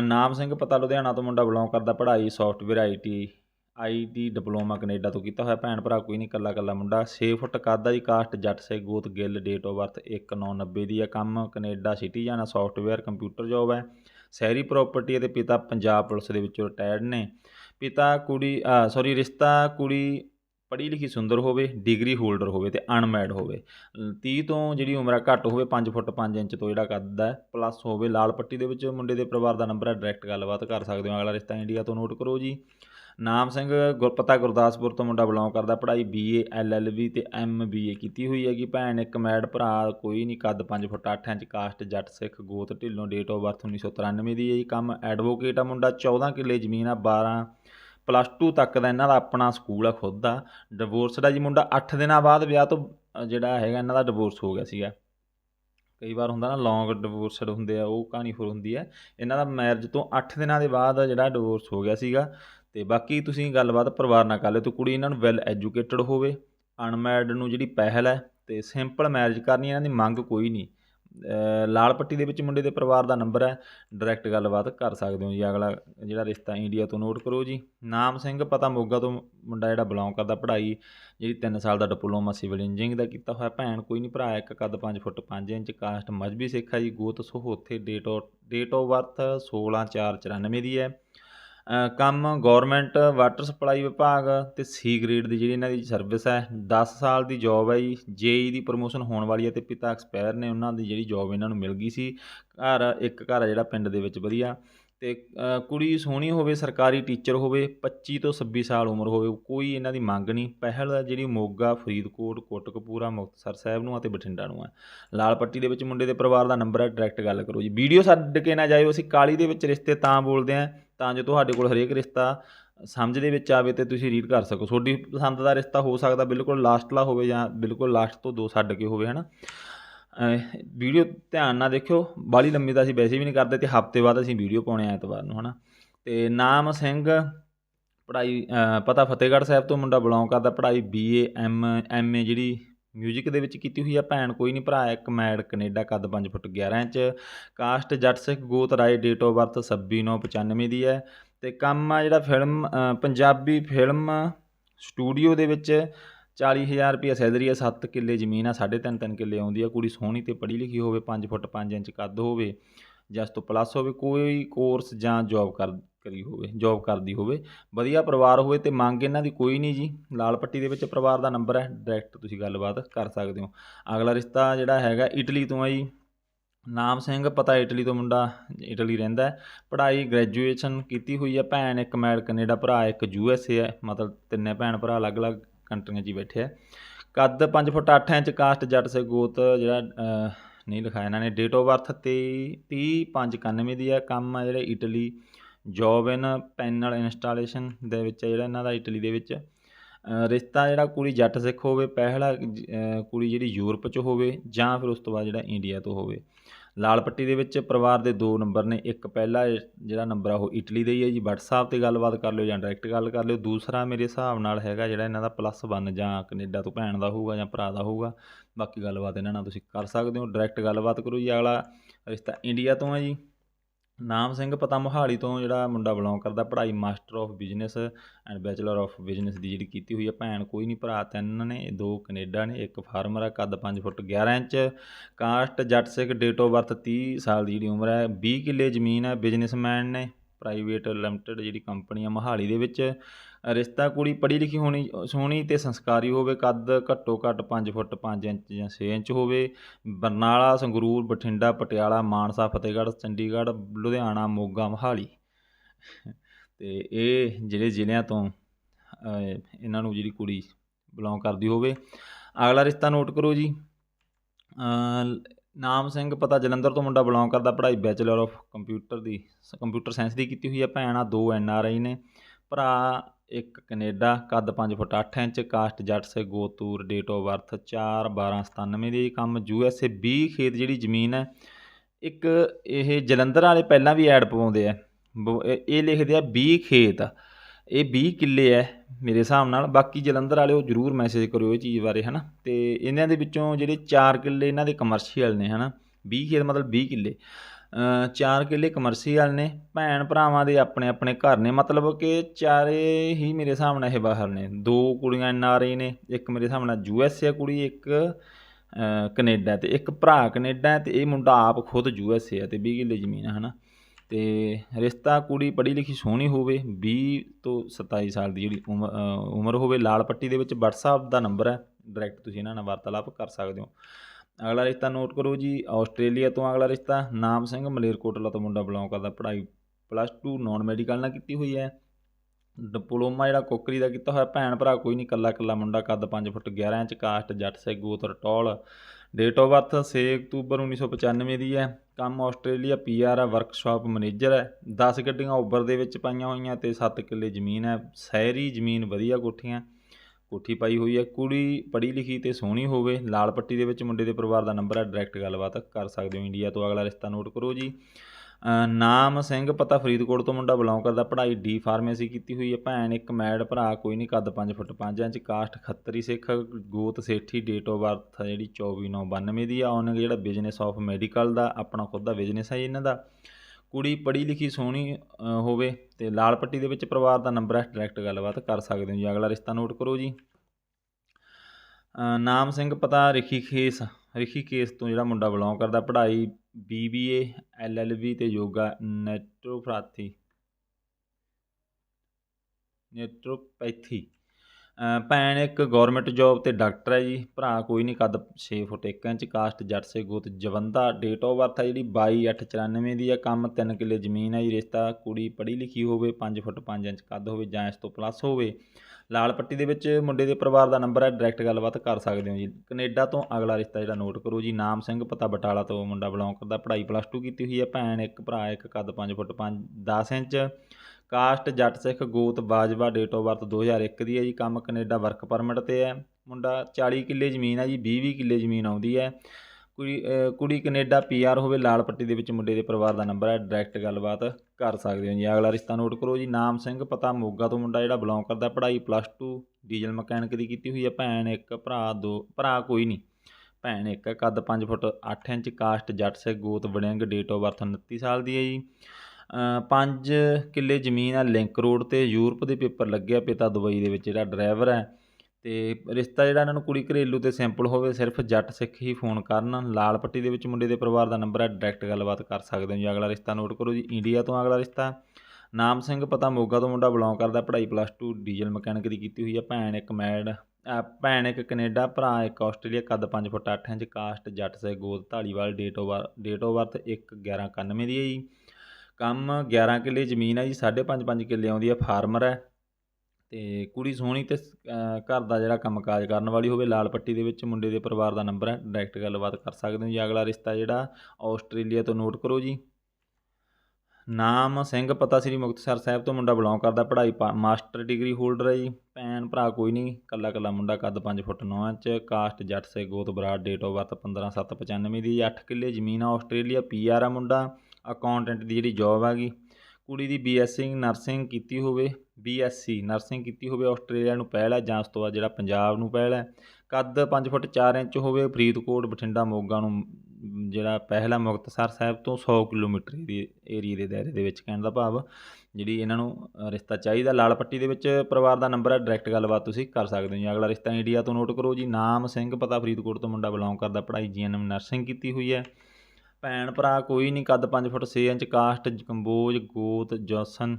ਨਾਮ ਸਿੰਘ ਪਤਾ ਲੁਧਿਆਣਾ ਤੋਂ ਮੁੰਡਾ ਬਿਲੋਂਗ ਕਰਦਾ ਪੜ੍ਹਾਈ software IT IT diploma Canada ਤੋਂ ਕੀਤਾ ਹੋਇਆ। ਭੈਣ ਭਰਾ, ਕੋਈ ਨਹੀਂ, ਇਕੱਲਾ ਇਕੱਲਾ ਮੁੰਡਾ। 6 ਫੁੱਟ ਕੱਦ ਆ ਜੀ ਕਾਸਟ, ਜੱਟ ਸੇ ਗੋਤ ਗਿੱਲ ਡੇਟ ਆਫ ਬਰਥ 1990 ਦੀ ਹੈ ਕੰਮ ਕੈਨੇਡਾ ਸਿਟੀ ਜਾਣਾ ਸੌਫਟਵੇਅਰ ਕੰਪਿਊਟਰ ਜੋਬ ਹੈ ਸ਼ਹਿਰੀ ਪ੍ਰਾਪਰਟੀ ਅਤੇ ਪਿਤਾ ਪੰਜਾਬ ਪੁਲਿਸ ਦੇ ਵਿੱਚੋਂ ਰਿਟਾਇਰਡ ਨੇ। ਪਿਤਾ, ਕੁੜੀ ਸੌਰੀ ਰਿਸ਼ਤਾ, ਕੁੜੀ ਪੜ੍ਹੀ ਲਿਖੀ ਸੁੰਦਰ ਹੋਵੇ ਡਿਗਰੀ ਹੋਲਡਰ ਹੋਵੇ ਤੇ ਅਨਮੈਡ ਹੋਵੇ। 30 ਤੋਂ ਜਿਹੜੀ ਉਮਰ ਆ, ਘੱਟ ਹੋਵੇ 5 ਫੁੱਟ 5 ਇੰਚ ਤੋਂ ਜਿਹੜਾ ਕੱਦ ਹੈ ਪਲੱਸ ਹੋਵੇ ਲਾਲ ਪੱਟੀ ਦੇ ਵਿੱਚ ਮੁੰਡੇ ਦੇ ਪਰਿਵਾਰ ਦਾ ਨੰਬਰ ਹੈ ਡਾਇਰੈਕਟ ਗੱਲਬਾਤ ਕਰ ਸਕਦੇ ਹੋ। ਅਗਲਾ ਰਿਸ਼ਤਾ ਇੰਡੀਆ ਤੋਂ ਨੋਟ ਕਰੋ ਜੀ। ਨਾਮ ਸਿੰਘ ਗੁਰਪਤਾ ਗੁਰਦਾਸਪੁਰ ਤੋਂ ਮੁੰਡਾ ਬਿਲੋਂਗ ਕਰਦਾ, ਪੜ੍ਹਾਈ ਬੀਏ ਐਲਐਲਬੀ ਤੇ ਐਮਬੀਏ ਕੀਤੀ ਹੋਈ ਹੈਗੀ। ਭੈਣ ਇੱਕ ਮੈਡ ਭਰਾ, ਕੋਈ ਨਹੀਂ ਕੱਦ 5 ਫੁੱਟ 8 ਇੰਚ, ਕਾਸਟ, ਜੱਟ ਸਿੱਖ, ਗੋਤ, ਢਿੱਲੋਂ ਡੇਟ ਆਫ ਬਰਥ 1993 ਦੀ ਹੈ ਜੀ। ਕੰਮ ਐਡਵੋਕੇਟ ਆ ਮੁੰਡਾ 14 ਕਿੱਲੇ ਜ਼ਮੀਨ ਆ 12 ਪਲੱਸ 2 ਤੱਕ ਦਾ ਇਹਨਾਂ ਦਾ ਆਪਣਾ ਸਕੂਲ ਆ ਖੁਦ ਦਾ ਡਿਵੋਰਸ ਦਾ ਜੀ ਮੁੰਡਾ 8 ਦਿਨਾਂ ਬਾਅਦ ਵਿਆਹ ਤੋਂ ਜਿਹੜਾ ਹੈਗਾ ਇਹਨਾਂ ਦਾ ਡਿਵੋਰਸ ਹੋ ਗਿਆ ਸੀਗਾ। ਕਈ ਵਾਰ ਹੁੰਦਾ ਨਾ ਲੌਂਗ ਡਿਵੋਰਸਡ ਹੁੰਦੇ ਆ, ਉਹ ਕਹਾਣੀ ਹੋਰ ਹੁੰਦੀ ਹੈ। ਇਹਨਾਂ ਦਾ ਮੈਰਿਜ ਤੋਂ 8 ਦਿਨਾਂ ਦੇ ਬਾਅਦ ਜਿਹੜਾ ਡਿਵੋਰਸ ਹੋ ਗਿਆ ਸੀਗਾ। ਤੇ ਬਾਕੀ ਤੁਸੀਂ ਗੱਲਬਾਤ ਪਰਿਵਾਰ ਨਾਲ ਕਰ ਲਿਓ, ਤੇ ਕੁੜੀ ਇਹਨਾਂ ਨੂੰ ਵੈਲ ਐਜੂਕੇਟਡ ਹੋਵੇ ਅਨਮੈਰਿਡ ਨੂੰ ਜਿਹੜੀ ਪਹਿਲ ਹੈ, ਤੇ ਸਿੰਪਲ ਮੈਰਿਜ ਕਰਨੀ, ਇਹਨਾਂ ਦੀ ਮੰਗ ਕੋਈ ਨਹੀਂ। ਲਾਲ ਪੱਟੀ ਦੇ ਵਿੱਚ ਮੁੰਡੇ ਦੇ ਪਰਿਵਾਰ ਦਾ ਨੰਬਰ ਹੈ ਡਾਇਰੈਕਟ ਗੱਲਬਾਤ ਕਰ ਸਕਦੇ ਹੋ ਜੀ। ਅਗਲਾ ਜਿਹੜਾ ਰਿਸ਼ਤਾ ਇੰਡੀਆ ਤੋਂ ਨੋਟ ਕਰੋ ਜੀ। ਨਾਮ ਸਿੰਘ, ਪਤਾ ਮੋਗਾ ਤੋਂ ਮੁੰਡਾ ਜਿਹੜਾ ਬਿਲੋਂਗ ਕਰਦਾ, ਪੜ੍ਹਾਈ ਜਿਹੜੀ 3 ਸਾਲ ਦਾ ਡਿਪਲੋਮਾ ਸਿਵਲ ਇੰਜੀਨੀਅਰਿੰਗ ਦਾ ਕੀਤਾ ਹੋਇਆ। ਭੈਣ ਕੋਈ ਨਹੀਂ, ਭਰਾ ਇੱਕ ਕੱਦ 5 foot 5 inch caste Mazhabi Sikh ਹੈ ਜੀ। ਗੋਤ Sahota date of date of birth 16 4 94 ਦੀ ਹੈ। ਕੰਮ ਗਵਰਨਮੈਂਟ ਵਾਟਰ ਸਪਲਾਈ ਵਿਭਾਗ ਤੇ ਸੀ ਗ੍ਰੇਡ ਦੀ ਜਿਹੜੀ ਇਹਨਾਂ ਦੀ ਸਰਵਿਸ ਹੈ 10 ਸਾਲ ਦੀ ਜੌਬ ਹੈ ਜੀ। ਜੇਈ ਦੀ ਪ੍ਰਮੋਸ਼ਨ ਹੋਣ ਵਾਲੀ ਹੈ ਤੇ ਪਿਤਾ ਐਕਸਪਾਇਰ ਨੇ, ਉਹਨਾਂ ਦੀ ਜਿਹੜੀ ਜੌਬ ਇਹਨਾਂ ਨੂੰ ਮਿਲ ਗਈ ਸੀ। ਘਰ, ਇੱਕ ਘਰ ਜਿਹੜਾ ਪਿੰਡ ਦੇ ਵਿੱਚ ਵਧੀਆ। ਤੇ ਕੁੜੀ ਸੋਹਣੀ ਹੋਵੇ, ਸਰਕਾਰੀ ਟੀਚਰ ਹੋਵੇ 25 ਤੋਂ 26 ਸਾਲ ਉਮਰ ਹੋਵੇ, ਕੋਈ ਇਹਨਾਂ ਦੀ ਮੰਗ ਨਹੀਂ। ਪਹਿਲ ਹੈ ਜਿਹੜੀ ਮੋਗਾ, ਫਰੀਦਕੋਟ, ਕੋਟਕਪੂਰਾ, ਮੁਕਤਸਰ ਸਾਹਿਬ ਨੂੰ ਅਤੇ ਬਠਿੰਡਾ ਨੂੰ ਹੈ ਲਾਲ ਪੱਟੀ ਦੇ ਵਿੱਚ ਮੁੰਡੇ ਦੇ ਪਰਿਵਾਰ ਦਾ ਨੰਬਰ ਹੈ ਡਾਇਰੈਕਟ ਗੱਲ ਕਰੋ ਜੀ। ਵੀਡੀਓ ਛੱਡ ਕੇ ਨਾ ਜਾਇਓ, ਅਸੀਂ ਕਾਲੀ ਦੇ ਵਿੱਚ ਰਿਸ਼ਤੇ ਤਾਂ ਬੋਲਦੇ ਆਂ ਤਾਂ ਜੋ ਤੁਹਾਡੇ ਕੋਲ ਹਰੇਕ ਰਿਸ਼ਤਾ ਸਮਝ ਦੇ ਵਿੱਚ ਆਵੇ ਤੇ ਤੁਸੀਂ ਰੀਡ ਕਰ ਸਕੋ। ਤੁਹਾਡੀ ਪਸੰਦ ਦਾ ਰਿਸ਼ਤਾ ਹੋ ਸਕਦਾ ਬਿਲਕੁਲ ਲਾਸਟਲਾ ਹੋਵੇ ਜਾਂ ਬਿਲਕੁਲ ਲਾਸਟ ਤੋਂ ਦੋ ਛੱਡ ਕੇ ਹੋਵੇ, ਹਨਾ? ਵੀਡੀਓ ਧਿਆਨ ਨਾਲ ਦੇਖਿਓ। ਬਾਲੀ ਲੰਮੀ ਤਾਂ ਅਸੀਂ ਵੈਸੇ ਵੀ ਨਹੀਂ ਕਰਦੇ ਤੇ ਹਫ਼ਤੇ ਬਾਅਦ ਅਸੀਂ ਵੀਡੀਓ ਪਾਉਣੇ ਆ ਐਤਵਾਰ ਨੂੰ, ਹਨਾ? ਤੇ ਨਾਮ ਸਿੰਘ, ਪੜ੍ਹਾਈ ਪਤਾ ਫਤਿਹਗੜ੍ਹ ਸਾਹਿਬ ਤੋਂ ਮੁੰਡਾ ਬਿਲੋਂਗ ਕਰਦਾ, ਪੜ੍ਹਾਈ ਬੀਏ ਐਮ ਐਮਏ ਜਿਹੜੀ ਮਿਊਜ਼ਿਕ ਦੇ ਵਿੱਚ ਕੀਤੀ ਹੋਈ ਆ ਭੈਣ, ਕੋਈ ਨਹੀਂ ਭਰਾ, ਇੱਕ ਮੈਡ ਕੈਨੇਡਾ ਕੱਦ 5 ਫੁੱਟ 11 ਇੰਚ। ਕਾਸਟ ਜੱਟ ਸਿੱਖ ਗੋਤ ਰਾਏ ਡੇਟ ਆਫ ਬਰਥ 26/9/95 ਦੀ ਹੈ। ਤੇ ਕੰਮ ਆ ਜਿਹੜਾ ਫਿਲਮ ਪੰਜਾਬੀ ਫਿਲਮ ਸਟੂਡੀਓ ਦੇ ਵਿੱਚ 40000 ਰੁਪਏ ਸੈਲਰੀ ਆ 7 ਕਿੱਲੇ ਜ਼ਮੀਨ ਆ 3.5 3 ਕਿੱਲੇ ਆਉਂਦੀ ਆ। ਕੁੜੀ ਸੋਹਣੀ ਤੇ ਪੜ੍ਹੀ ਲਿਖੀ ਹੋਵੇ 5 ਫੁੱਟ 5 ਇੰਚ ਕੱਦ ਹੋਵੇ, ਜਾਂ ਇਸ ਤੋਂ ਪਲੱਸ ਹੋਵੇ, ਕੋਈ ਕੋਰਸ ਜਾਂ ਜੌਬ ਕਰ ਕਰੀ ਹੋਵੇ ਜੌਬ ਕਰਦੀ ਹੋਵੇ। ਵਧੀਆ ਪਰਿਵਾਰ ਹੋਵੇ ਤੇ ਮੰਗ ਇਹਨਾਂ ਦੀ ਕੋਈ ਨਹੀਂ ਜੀ। ਲਾਲ ਪੱਟੀ ਦੇ ਵਿੱਚ ਪਰਿਵਾਰ ਦਾ ਨੰਬਰ ਹੈ ਡਾਇਰੈਕਟ ਤੁਸੀਂ ਗੱਲਬਾਤ ਕਰ ਸਕਦੇ ਹੋ। ਅਗਲਾ ਰਿਸ਼ਤਾ ਜਿਹੜਾ ਹੈਗਾ ਇਟਲੀ ਤੋਂ ਹੈ ਜੀ। ਨਾਮ ਸਿੰਘ, ਪਤਾ ਇਟਲੀ ਤੋਂ ਮੁੰਡਾ, ਇਟਲੀ ਰਹਿੰਦਾ ਹੈ। ਪੜ੍ਹਾਈ ਗ੍ਰੈਜੂਏਸ਼ਨ ਕੀਤੀ ਹੋਈ ਹੈ ਭੈਣ ਇੱਕ ਮੈਡ ਕੈਨੇਡਾ ਭਰਾ, ਇੱਕ ਯੂ ਐਸ ਏ ਹੈ। ਮਤਲਬ ਤਿੰਨੇ ਭੈਣ ਭਰਾ ਅਲੱਗ-ਅਲੱਗ ਕੰਟਰੀਆਂ 'ਚ ਹੀ ਬੈਠੇ ਆ। ਕੱਦ 5 ਫੁੱਟ 8 ਇੰਚ, ਕਾਸਟ ਜੱਟ ਸੇ ਗੋਤ ਜਿਹੜਾ ਨਹੀਂ ਲਿਖਾਇਆ ਇਹਨਾਂ ਨੇ। ਡੇਟ ਆਫ ਬਰਥ ਤੇ 30 5 91 ਦੀ ਹੈ ਕੰਮ ਆ ਜਿਹੜੇ Italy job in panel installation ਦੇ ਵਿੱਚ ਹੈ ਜਿਹੜਾ ਇਹਨਾਂ ਦਾ ਇਟਲੀ ਦੇ ਵਿੱਚ। ਰਿਸ਼ਤਾ ਜਿਹੜਾ ਕੁੜੀ ਜੱਟ ਸਿੱਖ ਹੋਵੇ, ਪਹਿਲਾ ਕੁੜੀ ਜਿਹੜੀ ਯੂਰਪ 'ਚ ਹੋਵੇ ਜਾਂ ਫਿਰ ਉਸ ਤੋਂ ਬਾਅਦ ਜਿਹੜਾ ਇੰਡੀਆ ਤੋਂ ਹੋਵੇ। ਲਾਲ ਪੱਟੀ ਦੇ ਵਿੱਚ ਪਰਿਵਾਰ ਦੇ ਦੋ ਨੰਬਰ ਨੇ, ਇੱਕ ਪਹਿਲਾ ਜਿਹੜਾ ਨੰਬਰ ਆ ਉਹ ਇਟਲੀ ਦਾ ਹੀ ਹੈ ਜੀ। WhatsApp ਤੇ ਗੱਲਬਾਤ ਕਰ ਲਿਓ ਜਾਂ ਡਾਇਰੈਕਟ ਗੱਲ ਕਰ ਲਿਓ। ਦੂਸਰਾ ਮੇਰੇ ਹਿਸਾਬ ਨਾਲ ਹੈਗਾ ਜਿਹੜਾ ਇਹਨਾਂ ਦਾ ਪਲੱਸ 1 ਜਾਂ ਕੈਨੇਡਾ ਤੋਂ ਭੈਣ ਦਾ ਹੋਊਗਾ ਜਾਂ ਭਰਾ ਦਾ ਹੋਊਗਾ। ਬਾਕੀ ਗੱਲਬਾਤ ਇਹਨਾਂ ਨਾਲ ਤੁਸੀਂ ਕਰ ਸਕਦੇ ਹੋ। ਡਾਇਰੈਕਟ ਗੱਲਬਾਤ ਕਰੋ ਜੀ ਅਗਲਾ। ਰਿਸ਼ਤਾ ਇੰਡੀਆ ਤੋਂ ਹੈ ਜੀ। ਨਾਮ ਸਿੰਘ ਪਤਾ ਮੋਹਾਲੀ ਤੋਂ ਜਿਹੜਾ ਮੁੰਡਾ ਬਿਲੋਂਗ ਕਰਦਾ, ਪੜ੍ਹਾਈ master of business and bachelor of business ਦੀ ਜਿਹੜੀ ਕੀਤੀ ਹੋਈ ਹੈ ਭੈਣ, ਕੋਈ ਨਹੀਂ ਭਰਾ, ਤਿੰਨ ਨੇ, ਦੋ ਕੈਨੇਡਾ ਨੇ, ਇੱਕ ਫਾਰਮਰ ਆ, ਕੱਦ 5 ਫੁੱਟ 11 inch, caste Jatt Sikh date of birth 30 ਸਾਲ ਦੀ ਜਿਹੜੀ ਉਮਰ ਹੈ 20 ਕਿੱਲੇ ਜ਼ਮੀਨ ਹੈ ਬਿਜ਼ਨਸਮੈਨ ਨੇ। ਪ੍ਰਾਈਵੇਟ ਲਿਮਟਿਡ ਜਿਹੜੀ ਕੰਪਨੀ ਆ ਮੋਹਾਲੀ ਦੇ ਵਿੱਚ, ਰਿਸ਼ਤਾ ਕੁੜੀ ਪੜ੍ਹੀ ਲਿਖੀ ਹੋਣੀ, ਸੋਹਣੀ ਤੇ ਸੰਸਕਾਰੀ ਹੋਵੇ, ਕੱਦ ਘੱਟੋ ਘੱਟ 5 ਫੁੱਟ 5 ਇੰਚ ਜਾਂ 6 ਇੰਚ ਹੋਵੇ, ਬਰਨਾਲਾ, ਸੰਗਰੂਰ, ਬਠਿੰਡਾ, ਪਟਿਆਲਾ, ਮਾਨਸਾ, ਫਤਿਹਗੜ੍ਹ, ਚੰਡੀਗੜ੍ਹ, ਲੁਧਿਆਣਾ, ਮੋਗਾ, ਮੋਹਾਲੀ। ਤੇ ਇਹ ਜਿਹੜੇ ਜ਼ਿਲ੍ਹਿਆਂ ਤੋਂ ਇਹਨਾਂ ਨੂੰ ਜਿਹੜੀ ਕੁੜੀ ਬਿਲੋਂਗ ਕਰਦੀ ਹੋਵੇ। ਅਗਲਾ ਰਿਸ਼ਤਾ ਨੋਟ ਕਰੋ ਜੀ। ਨਾਮ ਸਿੰਘ, ਪਤਾ ਜਲੰਧਰ ਤੋਂ ਮੁੰਡਾ ਬਿਲੋਂਗ ਕਰਦਾ, ਪੜ੍ਹਾਈ ਬੈਚਲਰ ਆਫ ਕੰਪਿਊਟਰ ਦੀ ਕੰਪਿਊਟਰ ਸਾਇੰਸ ਦੀ ਕੀਤੀ ਹੋਈ ਹੈ ਭੈਣ, ਆ ਦੋ ਐਨ ਆਰ ਆਈ ਨੇ। ਭਰਾ ਇੱਕ ਕੈਨੇਡਾ, ਕੱਦ 5 ਫੁੱਟ 8 ਇੰਚ, ਕਾਸਟ ਜੱਟ ਸੇ ਗੋਤੂਰ ਡੇਟ ਆਫ ਬਰਥ 4 12 97 ਦੀ ਕੰਮ, ਯੂ ਐਸ ਏ 20 ਖੇਤ ਜਿਹੜੀ ਜ਼ਮੀਨ ਹੈ, ਇੱਕ ਇਹ ਜਲੰਧਰ ਵਾਲੇ ਪਹਿਲਾਂ ਵੀ ਐਡ ਪਵਾਉਂਦੇ ਆ। ਬ- ਇਹ ਇਹ ਲਿਖਦੇ ਆ 20 ਖੇਤ। ਇਹ 20 ਕਿੱਲੇ ਹੈ ਮੇਰੇ ਹਿਸਾਬ ਨਾਲ। ਬਾਕੀ ਜਲੰਧਰ ਵਾਲੇ ਉਹ ਜਰੂਰ ਮੈਸੇਜ ਕਰਿਓ ਇਹ ਚੀਜ਼ ਬਾਰੇ ਹਨਾ? ਤੇ ਇਹਨਾਂ ਦੇ ਵਿੱਚੋਂ ਜਿਹੜੇ 4 ਕਿੱਲੇ ਇਹਨਾਂ ਦੇ ਕਮਰਸ਼ੀਅਲ ਨੇ ਹਨਾ? 20 ਖੇਤ ਮਤਲਬ 20 ਕਿੱਲੇ। ਅ, ਚਾਰ ਕਿੱਲੇ ਕਮਰਸ਼ੀਅਲ ਨੇ ਭੈਣ ਭਰਾਵਾਂ ਦੇ ਆਪਣੇ ਆਪਣੇ ਘਰ ਨੇ। ਮਤਲਬ ਕਿ ਚਾਰੇ ਹੀ ਮੇਰੇ ਹਿਸਾਬ ਨਾਲ ਇਹ ਬਾਹਰ ਨੇ। ਦੋ ਕੁੜੀਆਂ ਐਨ ਆਰ ਆਈ ਨੇ ਇੱਕ ਮੇਰੇ ਹਿਸਾਬ ਨਾਲ ਯੂ ਐਸ ਏ ਕੁੜੀ ਇੱਕ ਅ, ਕੈਨੇਡਾ ਤੇ ਇੱਕ ਭਰਾ ਕੈਨੇਡਾ ਹੈ ਤੇ ਇਹ ਮੁੰਡਾ ਆਪ ਖੁਦ ਯੂ ਐਸ ਏ ਹੈ ਤੇ 20 ਕਿੱਲੇ ਜ਼ਮੀਨ ਹੈ ਹਨਾ? ਤੇ ਰਿਸ਼ਤਾ ਕੁੜੀ ਪੜ੍ਹੀ ਲਿਖੀ ਸੋਹਣੀ ਹੋਵੇ 20 ਤੋਂ 27 ਸਾਲ ਦੀ ਜਿਹੜੀ ਉਮਰ ਉਮਰ ਹੋਵੇ, ਲਾਲ ਪੱਟੀ ਦੇ ਵਿੱਚ WhatsApp ਦਾ ਨੰਬਰ ਹੈ ਡਾਇਰੈਕਟ ਤੁਸੀਂ ਇਹਨਾਂ ਨਾਲ ਵਾਰਤਾਲਾਪ ਕਰ ਸਕਦੇ ਹੋ। ਅਗਲਾ ਰਿਸ਼ਤਾ ਨੋਟ ਕਰੋ ਜੀ, ਆਸਟ੍ਰੇਲੀਆ ਤੋਂ ਅਗਲਾ ਰਿਸ਼ਤਾ, ਨਾਮ ਸਿੰਘ ਮਲੇਰਕੋਟਲਾ ਤੋਂ ਮੁੰਡਾ ਬਿਲੋਂਗ ਕਰਦਾ ਪੜ੍ਹਾਈ ਪਲੱਸ 2 ਨਾਨ ਮੈਡੀਕਲ ਨਾਲ ਕੀਤੀ ਹੋਈ ਹੈ। ਡਿਪਲੋਮਾ ਜਿਹੜਾ ਕੋਕਰੀ ਦਾ ਕੀਤਾ ਹੋਇਆ, ਭੈਣ ਭਰਾ ਕੋਈ ਨਹੀਂ ਕੱਲਾ ਕੱਲਾ ਮੁੰਡਾ, ਕੱਦ 5 ਫੁੱਟ 11 ਇੰਚ, ਕਾਸਟ ਜੱਟ ਸੇ ਗੋਤ ਰਟੌਲ ਡੇਟ ਆਫ ਬਰਥ 6 ਅਕਤੂਬਰ 1995 ਦੀ ਹੈ। ਕੰਮ ਆਸਟ੍ਰੇਲੀਆ ਪੀਆਰ ਆ ਵਰਕਸ਼ਾਪ ਮੈਨੇਜਰ ਹੈ 10 ਗੱਡੀਆਂ ਉੱਬਰ ਦੇ ਵਿੱਚ ਪਾਈਆਂ ਹੋਈਆਂ ਤੇ 7 ਕਿੱਲੇ ਜ਼ਮੀਨ ਹੈ ਸ਼ਹਿਰੀ ਜ਼ਮੀਨ ਵਧੀਆ ਕੋਠੀਆਂ, ਕੋਠੀ ਪਾਈ ਹੋਈ ਹੈ ਕੁੜੀ ਪੜ੍ਹੀ ਲਿਖੀ ਤੇ ਸੋਹਣੀ ਹੋਵੇ, ਲਾਲ ਪੱਟੀ ਦੇ ਵਿੱਚ ਮੁੰਡੇ ਦੇ ਪਰਿਵਾਰ ਦਾ ਨੰਬਰ ਹੈ ਡਾਇਰੈਕਟ ਗੱਲਬਾਤ ਕਰ ਸਕਦੇ ਹੋ ਇੰਡੀਆ ਤੋਂ। ਅਗਲਾ ਰਿਸ਼ਤਾ ਨੋਟ ਕਰੋ ਜੀ। ਨਾਮ ਸਿੰਘ ਪਤਾ ਫਰੀਦਕੋਟ ਤੋਂ ਮੁੰਡਾ ਬਿਲੋਂਗ ਕਰਦਾ, ਪੜ੍ਹਾਈ ਡੀ ਫਾਰਮੇਸੀ ਕੀਤੀ ਹੋਈ ਹੈ, ਭੈਣ ਇੱਕ ਮੈਡ ਭਰਾ, ਕੋਈ ਨਹੀਂ ਕੱਦ 5 foot 5 inch, caste Khatri Sikh, ਗੋਤ ਸੇਠੀ ਡੇਟ ਆਫ ਬਰਥ ਜਿਹੜੀ 24992 ਦੀ ਆ, ਉਹਨੇ ਜਿਹੜਾ ਬਿਜ਼ਨਸ ਆਫ ਮੈਡੀਕਲ ਦਾ, ਆਪਣਾ ਖੁਦ ਦਾ ਬਿਜ਼ਨਸ ਹੈ ਇਹਨਾਂ ਦਾ। ਕੁੜੀ ਪੜ੍ਹੀ ਲਿਖੀ ਸੋਹਣੀ ਹੋਵੇ ਤੇ ਲਾਲ ਪੱਟੀ ਦੇ ਵਿੱਚ ਪਰਿਵਾਰ ਦਾ ਨੰਬਰ ਹੈ ਡਾਇਰੈਕਟ ਗੱਲਬਾਤ ਕਰ ਸਕਦੇ ਹੋ ਜੀ। ਅਗਲਾ ਰਿਸ਼ਤਾ ਨੋਟ ਕਰੋ ਜੀ। ਨਾਮ ਸਿੰਘ ਪਤਾ ਰਿਖੀ ਖੇਸ, ਰਿਖੀ ਕੇਸ ਤੋਂ ਜਿਹੜਾ ਮੁੰਡਾ ਬਿਲੋਂਗ ਕਰਦਾ, ਪੜ੍ਹਾਈ B B A, L BBA B ਅਤੇ ਯੋਗਾ। ਨੈਟਰੋਪਰਾਥੀ ਨੈਟਰੋਪੈਥੀ ਭੈਣ, ਇੱਕ ਗਵਰਨਮੈਂਟ ਜੌਬ ਤੇ ਡਾਕਟਰ ਹੈ ਜੀ। ਭਰਾ ਕੋਈ ਨਹੀਂ, ਕੱਦ 6 ਫੁੱਟ 1 ਇੰਚ, ਕਾਸਟ ਜੱਟ ਸੇ ਗੋਤ, ਜਵੰਦਾ ਡੇਟ ਆਫ ਬਰਥ ਹੈ ਜਿਹੜੀ 22894 ਦੀ ਹੈ। ਕੰਮ 3 ਕਿੱਲੇ ਜ਼ਮੀਨ ਹੈ ਜੀ, ਰਿਸ਼ਤਾ, ਕੁੜੀ ਪੜ੍ਹੀ ਲਿਖੀ ਹੋਵੇ 5 ਫੁੱਟ 5 ਇੰਚ ਕੱਦ ਹੋਵੇ ਜਾਂ ਇਸ ਤੋਂ ਪਲੱਸ ਹੋਵੇ। ਲਾਲ ਪੱਟੀ ਦੇ ਵਿੱਚ ਮੁੰਡੇ ਦੇ ਪਰਿਵਾਰ ਦਾ ਨੰਬਰ ਹੈ ਡਾਇਰੈਕਟ ਗੱਲਬਾਤ ਕਰ ਸਕਦੇ ਹੋ ਜੀ। ਕੈਨੇਡਾ ਤੋਂ ਅਗਲਾ ਰਿਸ਼ਤਾ ਜਿਹੜਾ ਨੋਟ ਕਰੋ ਜੀ, ਨਾਮ ਸਿੰਘ ਪਤਾ ਬਟਾਲਾ ਤੋਂ ਮੁੰਡਾ ਬਿਲੋਂਗ ਕਰਦਾ। ਪੜ੍ਹਾਈ ਪਲੱਸ 2 ਕੀਤੀ ਹੋਈ ਹੈ, ਭੈਣ ਇੱਕ, ਭਰਾ ਇੱਕ, ਕੱਦ 5 foot 5 10 inch. Caste Jatt, Sikh, ਗੋਤ, ਬਾਜਵਾ ਡੇਟ ਆਫ ਬਰਥ 2001 ਦੀ ਹੈ ਜੀ। ਕੰਮ ਕੈਨੇਡਾ ਵਰਕ ਪਰਮਿਟ ਤੇ ਹੈ। ਮੁੰਡਾ 40 ਕਿੱਲੇ ਜ਼ਮੀਨ ਹੈ ਜੀ 20 20 ਕਿੱਲੇ ਜ਼ਮੀਨ ਆਉਂਦੀ ਹੈ। ਕੁੜੀ ਅ, ਕੁੜੀ ਕੈਨੇਡਾ ਪੀਆਰ ਹੋਵੇ ਲਾਲ ਪੱਟੀ ਦੇ ਵਿੱਚ ਮੁੰਡੇ ਦੇ ਪਰਿਵਾਰ ਦਾ ਨੰਬਰ ਹੈ ਡਾਇਰੈਕਟ ਗੱਲਬਾਤ ਕਰ ਸਕਦੇ ਹੋ ਜੀ। ਅਗਲਾ ਰਿਸ਼ਤਾ ਨੋਟ ਕਰੋ ਜੀ ਨਾਮ ਸਿੰਘ ਪਤਾ ਮੋਗਾ ਤੋਂ ਮੁੰਡਾ ਜਿਹੜਾ ਬਿਲੋਂਗ ਕਰਦਾ ਪੜ੍ਹਾਈ ਪਲੱਸ 2 ਡੀਜ਼ਲ ਮਕੈਨਿਕ ਦੀ ਕੀਤੀ ਹੋਈ ਹੈ। ਭੈਣ ਇੱਕ ਭਰਾ ਦੋ ਭਰਾ ਕੋਈ ਨਹੀਂ। ਭੈਣ ਇੱਕ ਕੱਦ 5 ਫੁੱਟ 8 ਇੰਚ ਕਾਸਟ ਜੱਟ ਸੇ ਗੋਤ ਵੜਿੰਗ ਡੇਟ ਆਫ ਬਰਥ 29 ਸਾਲ ਦੀ ਹੈ ਜੀ। ਪੰਜ ਕਿੱਲੇ ਜ਼ਮੀਨ ਆ ਲਿੰਕ ਰੋਡ 'ਤੇ ਯੂਰਪ ਦੇ ਪੇਪਰ ਲੱਗਿਆ ਪਿਤਾ ਦੁਬਈ ਦੇ ਵਿੱਚ ਜਿਹੜਾ ਡਰਾਈਵਰ ਹੈ। ਅਤੇ ਰਿਸ਼ਤਾ ਜਿਹੜਾ ਇਹਨਾਂ ਨੂੰ ਕੁੜੀ ਘਰੇਲੂ ਅਤੇ ਸਿੰਪਲ ਹੋਵੇ, ਸਿਰਫ ਜੱਟ ਸਿੱਖ ਹੀ ਫੋਨ ਕਰਨ। ਲਾਲ ਪੱਟੀ ਦੇ ਵਿੱਚ ਮੁੰਡੇ ਦੇ ਪਰਿਵਾਰ ਦਾ ਨੰਬਰ ਹੈ ਡਾਇਰੈਕਟ ਗੱਲਬਾਤ ਕਰ ਸਕਦੇ ਹੋ ਜੀ। ਅਗਲਾ ਰਿਸ਼ਤਾ ਨੋਟ ਕਰੋ ਜੀ ਇੰਡੀਆ ਤੋਂ ਅਗਲਾ ਰਿਸ਼ਤਾ। ਨਾਮ ਸਿੰਘ ਪਤਾ ਮੋਗਾ ਤੋਂ ਮੁੰਡਾ ਬਿਲੋਂਗ ਕਰਦਾ, ਪੜ੍ਹਾਈ ਪਲੱਸ 2 ਡੀਜ਼ਲ ਮਕੈਨਿਕ ਦੀ ਕੀਤੀ ਹੋਈ ਹੈ। ਭੈਣ ਇੱਕ ਮੈਡ ਭੈਣ ਇੱਕ ਕੈਨੇਡਾ, ਭਰਾ ਇੱਕ ਆਸਟ੍ਰੇਲੀਆ, ਕੱਦ 5 ਫੁੱਟ 8 ਇੰਚ ਕਾਸਟ ਜੱਟ ਸੇ ਗੋਦ Dhaliwal date of date of birth 1 11 91 ਦੀ ਹੈ ਜੀ। ਕੰਮ 11 ਕਿੱਲੇ ਜ਼ਮੀਨ ਹੈ ਜੀ 5.5 5 ਕਿੱਲੇ ਆਉਂਦੀ ਹੈ ਫਾਰਮਰ ਹੈ। ਤੇ ਕੁੜੀ ਸੋਹਣੀ ਤੇ ਘਰ ਦਾ ਜਿਹੜਾ ਕੰਮਕਾਜ ਕਰਨ ਵਾਲੀ ਹੋਵੇ, ਲਾਲ ਪੱਟੀ ਦੇ ਵਿੱਚ ਮੁੰਡੇ ਦੇ ਪਰਿਵਾਰ ਦਾ ਨੰਬਰ ਹੈ ਡਾਇਰੈਕਟ ਗੱਲਬਾਤ ਕਰ ਸਕਦੇ ਹੋ ਜੀ। ਅਗਲਾ ਰਿਸ਼ਤਾ ਜਿਹੜਾ ਆਸਟ੍ਰੇਲੀਆ ਤੋਂ ਨੋਟ ਕਰੋ ਜੀ। ਨਾਮ ਸਿੰਘ, ਪਤਾ ਸ੍ਰੀ ਮੁਕਤਸਰ ਸਾਹਿਬ ਤੋਂ ਮੁੰਡਾ ਬਿਲੋਂਗ ਕਰਦਾ, ਪੜ੍ਹਾਈ ਪਾ- ਮਾਸਟਰ ਡਿਗਰੀ ਹੋਲਡਰ ਹੈ ਜੀ। ਭੈਣ ਭਰਾ ਕੋਈ ਨਹੀਂ ਕੱਲਾ ਕੱਲਾ ਮੁੰਡਾ ਕੱਦ 5 ਫੁੱਟ 9 ਇੰਚ, ਕਾਸਟ ਜੱਟ ਸੇ ਗੋਤ ਬਰਾੜ ਡੇਟ ਆਫ ਬਰਥ 15795 ਦੀ 8 ਕਿੱਲੇ ਜ਼ਮੀਨ ਆ ਆਸਟ੍ਰੇਲੀਆ ਪੀਆਰ ਆ ਮੁੰਡਾ ਅਕਾਊਂਟੈਂਟ ਦੀ ਜਿਹੜੀ ਜੌਬ ਹੈਗੀ। ਕੁੜੀ ਦੀ ਬੀਐਸਸੀ ਨਰਸਿੰਗ ਕੀਤੀ ਹੋਵੇ। ਬੀਐਸਸੀ ਨਰਸਿੰਗ ਕੀਤੀ ਹੋਵੇ ਆਸਟ੍ਰੇਲੀਆ ਨੂੰ ਪਹਿਲ ਹੈ ਜਾਂ ਉਸ ਤੋਂ ਬਾਅਦ ਜਿਹੜਾ ਪੰਜਾਬ ਨੂੰ ਪਹਿਲ ਹੈ। ਕੱਦ 5 ਫੁੱਟ 4 ਇੰਚ ਹੋਵੇ, ਫਰੀਦਕੋਟ, ਬਠਿੰਡਾ, ਮੋਗਾ ਨੂੰ ਜਿਹੜਾ ਪਹਿਲਾ ਮੁਕਤਸਰ ਸਾਹਿਬ ਤੋਂ 100 ਕਿਲੋਮੀਟਰ ਦੀ ਏਰੀਏ ਦੇ ਦਾਇਰੇ ਦੇ ਵਿੱਚ ਕਹਿਣ ਦਾ ਭਾਵ। ਜਿਹੜੀ ਇਹਨਾਂ ਨੂੰ ਰਿਸ਼ਤਾ ਚਾਹੀਦਾ, ਲਾਲ ਪੱਟੀ ਦੇ ਵਿੱਚ ਪਰਿਵਾਰ ਦਾ ਨੰਬਰ ਹੈ ਡਾਇਰੈਕਟ ਗੱਲਬਾਤ ਤੁਸੀਂ ਕਰ ਸਕਦੇ ਹੋ। ਜੀ, ਅਗਲਾ ਰਿਸ਼ਤਾ ਇੰਡੀਆ ਤੋਂ ਨੋਟ ਕਰੋ ਜੀ, ਨਾਮ, ਸਿੰਘ ਪਤਾ, ਫਰੀਦਕੋਟ ਤੋਂ ਮੁੰਡਾ ਬਿਲੋਂਗ ਕਰਦਾ, ਪੜ੍ਹਾਈ ਜੀਐਨਐਮ ਨਰਸਿੰਗ ਕੀਤੀ ਹੋਈ ਹੈ। ਭੈਣ ਭਰਾ ਕੋਈ ਨਹੀਂ, ਕੱਦ 5 ਫੁੱਟ 6 ਇੰਚ, ਕਾਸਟ, ਕੰਬੋਜ, ਗੋਤ, ਜੋਸਨ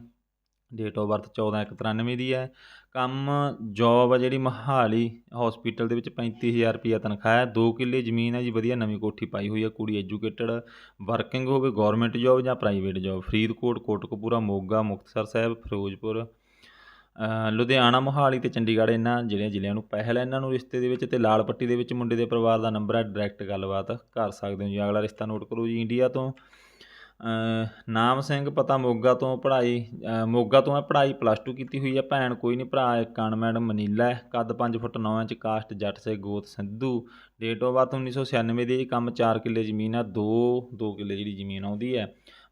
ਡੇਟ ਆਫ ਬਰਥ 1493 ਦੀ ਹੈ। ਕੰਮ ਜੌਬ ਆ ਜਿਹੜੀ ਮਹਾਲੀ ਹਸਪੀਟਲ ਦੇ ਵਿੱਚ 35000 ਰੁਪਿਆ ਤਨਖਾਹ ਹੈ। 2 ਕਿੱਲੇ ਜ਼ਮੀਨ ਹੈ ਜੀ, ਵਧੀਆ ਨਵੀਂ ਕੋਠੀ ਪਾਈ ਹੋਈ ਹੈ, ਕੁੜੀ ਐਜੂਕੇਟਡ ਵਰਕਿੰਗ ਹੋਵੇ ਗਵਰਨਮੈਂਟ ਜੌਬ ਜਾਂ ਪ੍ਰਾਈਵੇਟ ਜੌਬ ਫਰੀਦਕੋਟ, ਕੋਟਕਪੂਰਾ, ਮੋਗਾ, ਮੁਕਤਸਰ ਸਾਹਿਬ, ਫਿਰੋਜ਼ਪੁਰ। ਲੁਧਿਆਣਾ, ਮੋਹਾਲੀ ਤੇ ਚੰਡੀਗੜ੍ਹ ਇਹਨਾਂ ਜਿਹੜੀਆਂ ਜ਼ਿਲ੍ਹਿਆਂ ਨੂੰ ਪਹਿਲ ਹੈ। ਇਹਨਾਂ ਨੂੰ ਰਿਸ਼ਤੇ ਦੇ ਵਿੱਚ ਤੇ ਲਾਲ ਪੱਟੀ ਦੇ ਵਿੱਚ ਮੁੰਡੇ ਦੇ ਪਰਿਵਾਰ ਦਾ ਨੰਬਰ ਹੈ। ਡਾਇਰੈਕਟ ਗੱਲਬਾਤ ਕਰ ਸਕਦੇ ਹੋ ਜੀ। ਅਗਲਾ ਰਿਸ਼ਤਾ ਨੋਟ ਕਰੋ ਜੀ ਇੰਡੀਆ ਤੋਂ। ਨਾਮ ਸਿੰਘ ਪਤਾ ਮੋਗਾ ਤੋਂ ਪੜ੍ਹਾਈ ਮੋਗਾ ਤੋਂ ਹੈ ਪੜ੍ਹਾਈ ਪਲੱਸ 2 ਕੀਤੀ ਹੋਈ ਹੈ ਭੈਣ, ਕੋਈ ਨਹੀਂ ਭਰਾ, ਇੱਕ ਮੈਡਮ ਮਨੀਲਾ ਹੈ, ਕੱਦ 5 ਫੁੱਟ 9 ਇੰਚ, ਕਾਸਟ ਜੱਟ ਸੇ ਗੋਤ ਸਿੰਧੂ। ਡੇਟ ਆਫ ਬਰਥ 1996 ਦੀ ਕੰਮ 4 ਕਿੱਲੇ ਜ਼ਮੀਨ ਆ 2 2 ਕਿੱਲੇ ਜਿਹੜੀ ਜ਼ਮੀਨ ਆਉਂਦੀ ਹੈ।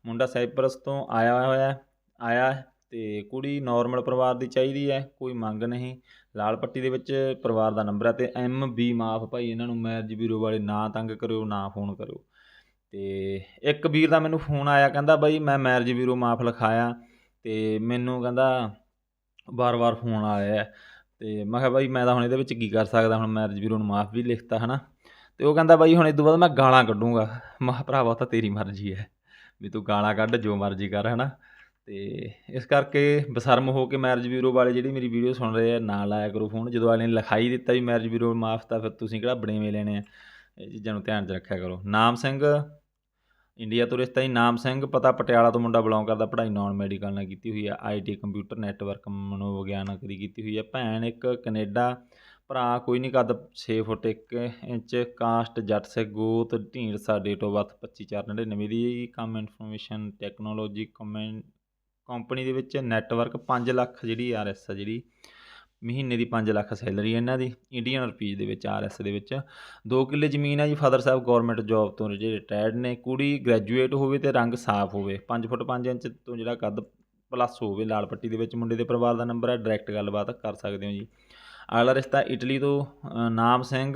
ਮੁੰਡਾ ਸਾਈਪਰਸ ਤੋਂ ਆਇਆ ਹੋਇਆ ਹੈ, ਆਇਆ ਹੈ ਤੇ ਕੁੜੀ ਨਾਰਮਲ ਪਰਿਵਾਰ ਦੀ ਚਾਹੀਦੀ ਹੈ, ਕੋਈ ਮੰਗ ਨਹੀਂ। ਲਾਲ ਪੱਟੀ ਦੇ ਵਿੱਚ ਪਰਿਵਾਰ ਦਾ ਨੰਬਰ ਹੈ ਤੇ ਐਮ ਬੀ ਮਾਫ ਭਾਈ, ਇਹਨਾਂ ਨੂੰ ਮੈਰਿਜ ਬਿਊਰੋ ਵਾਲੇ ਨਾ ਤੰਗ ਕਰਿਓ, ਨਾ ਫੋਨ ਕਰਿਓ। ਅਤੇ ਇੱਕ ਵੀਰ ਦਾ ਮੈਨੂੰ ਫੋਨ ਆਇਆ, ਕਹਿੰਦਾ ਬਾਈ ਮੈਂ ਮੈਰਿਜ ਬਿਊਰੋ ਮਾਫ ਲਿਖਾਇਆ ਅਤੇ ਮੈਨੂੰ ਕਹਿੰਦਾ ਵਾਰ-ਵਾਰ ਫੋਨ ਆਇਆ ਹੈ ਤੇ ਮੈਂ ਕਿਹਾ ਬਾਈ ਮੈਂ ਤਾਂ ਹੁਣ ਇਹਦੇ ਵਿੱਚ ਕੀ ਕਰ ਸਕਦਾ, ਹੁਣ ਮੈਰਿਜ ਬਿਊਰੋ ਨੂੰ ਮਾਫ ਵੀ ਲਿਖਤਾ ਹੈ ਨਾ ਅਤੇ ਉਹ ਕਹਿੰਦਾ ਬਾਈ ਹੁਣ ਇਸ ਤੋਂ ਬਾਅਦ ਮੈਂ ਗਾਲਾਂ ਕੱਢੂੰਗਾ। ਮੈਂ ਕਿਹਾ ਭਰਾਵਾ ਉਹ ਤਾਂ ਤੇਰੀ ਮਰਜ਼ੀ ਹੈ, ਵੀ ਤੂੰ ਗਾਲਾਂ ਕੱਢ, ਜੋ ਮਰਜ਼ੀ ਕਰ ਹੈ ਨਾ ਅਤੇ ਇਸ ਕਰਕੇ ਬਸਰਮ ਹੋ ਕੇ ਮੈਰਿਜ ਬਿਊਰੋ ਵਾਲੇ ਜਿਹੜੀ ਮੇਰੀ ਵੀਡੀਓ ਸੁਣ ਰਹੇ ਆ, ਨਾ ਲਾਇਆ ਕਰੋ ਫੋਨ। ਜਦੋਂ ਵਾਲੇ ਨੇ ਲਿਖਾਈ ਦਿੱਤਾ ਵੀ ਮੈਰਿਜ ਬਿਊਰੋ ਮਾਫ ਤਾਂ ਫਿਰ ਤੁਸੀਂ ਕਿਹੜਾ ਬੜੇਵੇਂ ਲੈਣੇ ਆ, ਇਹ ਚੀਜ਼ਾਂ ਨੂੰ ਧਿਆਨ 'ਚ ਰੱਖਿਆ ਕਰੋ। ਨਾਮ ਸਿੰਘ ਇੰਡੀਆ ਤੋਂ ਰਿਸ਼ਤਾ ਹੀ ਨਾਮ ਸਿੰਘ, ਪਤਾ ਪਟਿਆਲਾ ਤੋਂ ਮੁੰਡਾ ਬਿਲੋਂਗ ਕਰਦਾ, ਪੜ੍ਹਾਈ ਨਾਨ ਮੈਡੀਕਲ ਨਾਲ ਕੀਤੀ ਹੋਈ ਹੈ ਆਈਟੀ ਕੰਪਿਊਟਰ ਨੈਟਵਰਕ ਮਨੋਵਿਗਿਆਨਕ ਦੀ ਕੀਤੀ ਹੋਈ ਹੈ ਭੈਣ ਇੱਕ ਕੈਨੇਡਾ, ਭਰਾ ਕੋਈ ਨਹੀਂ ਕੱਦ 6 ਫੁੱਟ 1 ਇੰਚ, ਕਾਸਟ ਜੱਟ ਸੇ ਗੋਤ ਢੀਂਡਸਾ ਡੇਟ ਆਫ ਬਰਥ 25/4/99 ਦੀ ਕੰਮ ਇਨਫੋਰਮੇਸ਼ਨ ਟੈਕਨੋਲੋਜੀ ਕਮੈਂਟ ਕੰਪਨੀ ਦੇ ਵਿੱਚ ਨੈਟਵਰਕ 5 ਲੱਖ ਜਿਹੜੀ ਆਰਐਸ ਆ ਜਿਹੜੀ ਮਹੀਨੇ ਦੀ 5 ਲੱਖ ਸੈਲਰੀ ਇਹਨਾਂ ਦੀ ਇੰਡੀਅਨ ਰੁਪੀਜ਼ ਦੇ ਵਿੱਚ ਆਰਐਸ ਦੇ ਵਿੱਚ। 2 ਕਿੱਲੇ ਜ਼ਮੀਨ ਹੈ ਜੀ ਫਾਦਰ ਸਾਹਿਬ ਗਵਰਨਮੈਂਟ ਜੌਬ ਤੋਂ ਜਿਹੜੇ ਰਿਟਾਇਰਡ ਨੇ, ਕੁੜੀ ਗ੍ਰੈਜੂਏਟ ਹੋਵੇ ਤੇ ਰੰਗ ਸਾਫ਼ ਹੋਵੇ। 5 ਫੁੱਟ 5 ਇੰਚ ਤੋਂ ਜਿਹੜਾ ਕੱਦ ਪਲੱਸ ਹੋਵੇ, ਲਾਲ ਪੱਟੀ ਦੇ ਵਿੱਚ ਮੁੰਡੇ ਦੇ ਪਰਿਵਾਰ ਦਾ ਨੰਬਰ ਹੈ ਡਾਇਰੈਕਟ ਗੱਲਬਾਤ ਕਰ ਸਕਦੇ ਹੋ ਜੀ। ਅਗਲਾ ਰਿਸ਼ਤਾ ਇਟਲੀ ਤੋਂ ਨਾਮ ਸਿੰਘ,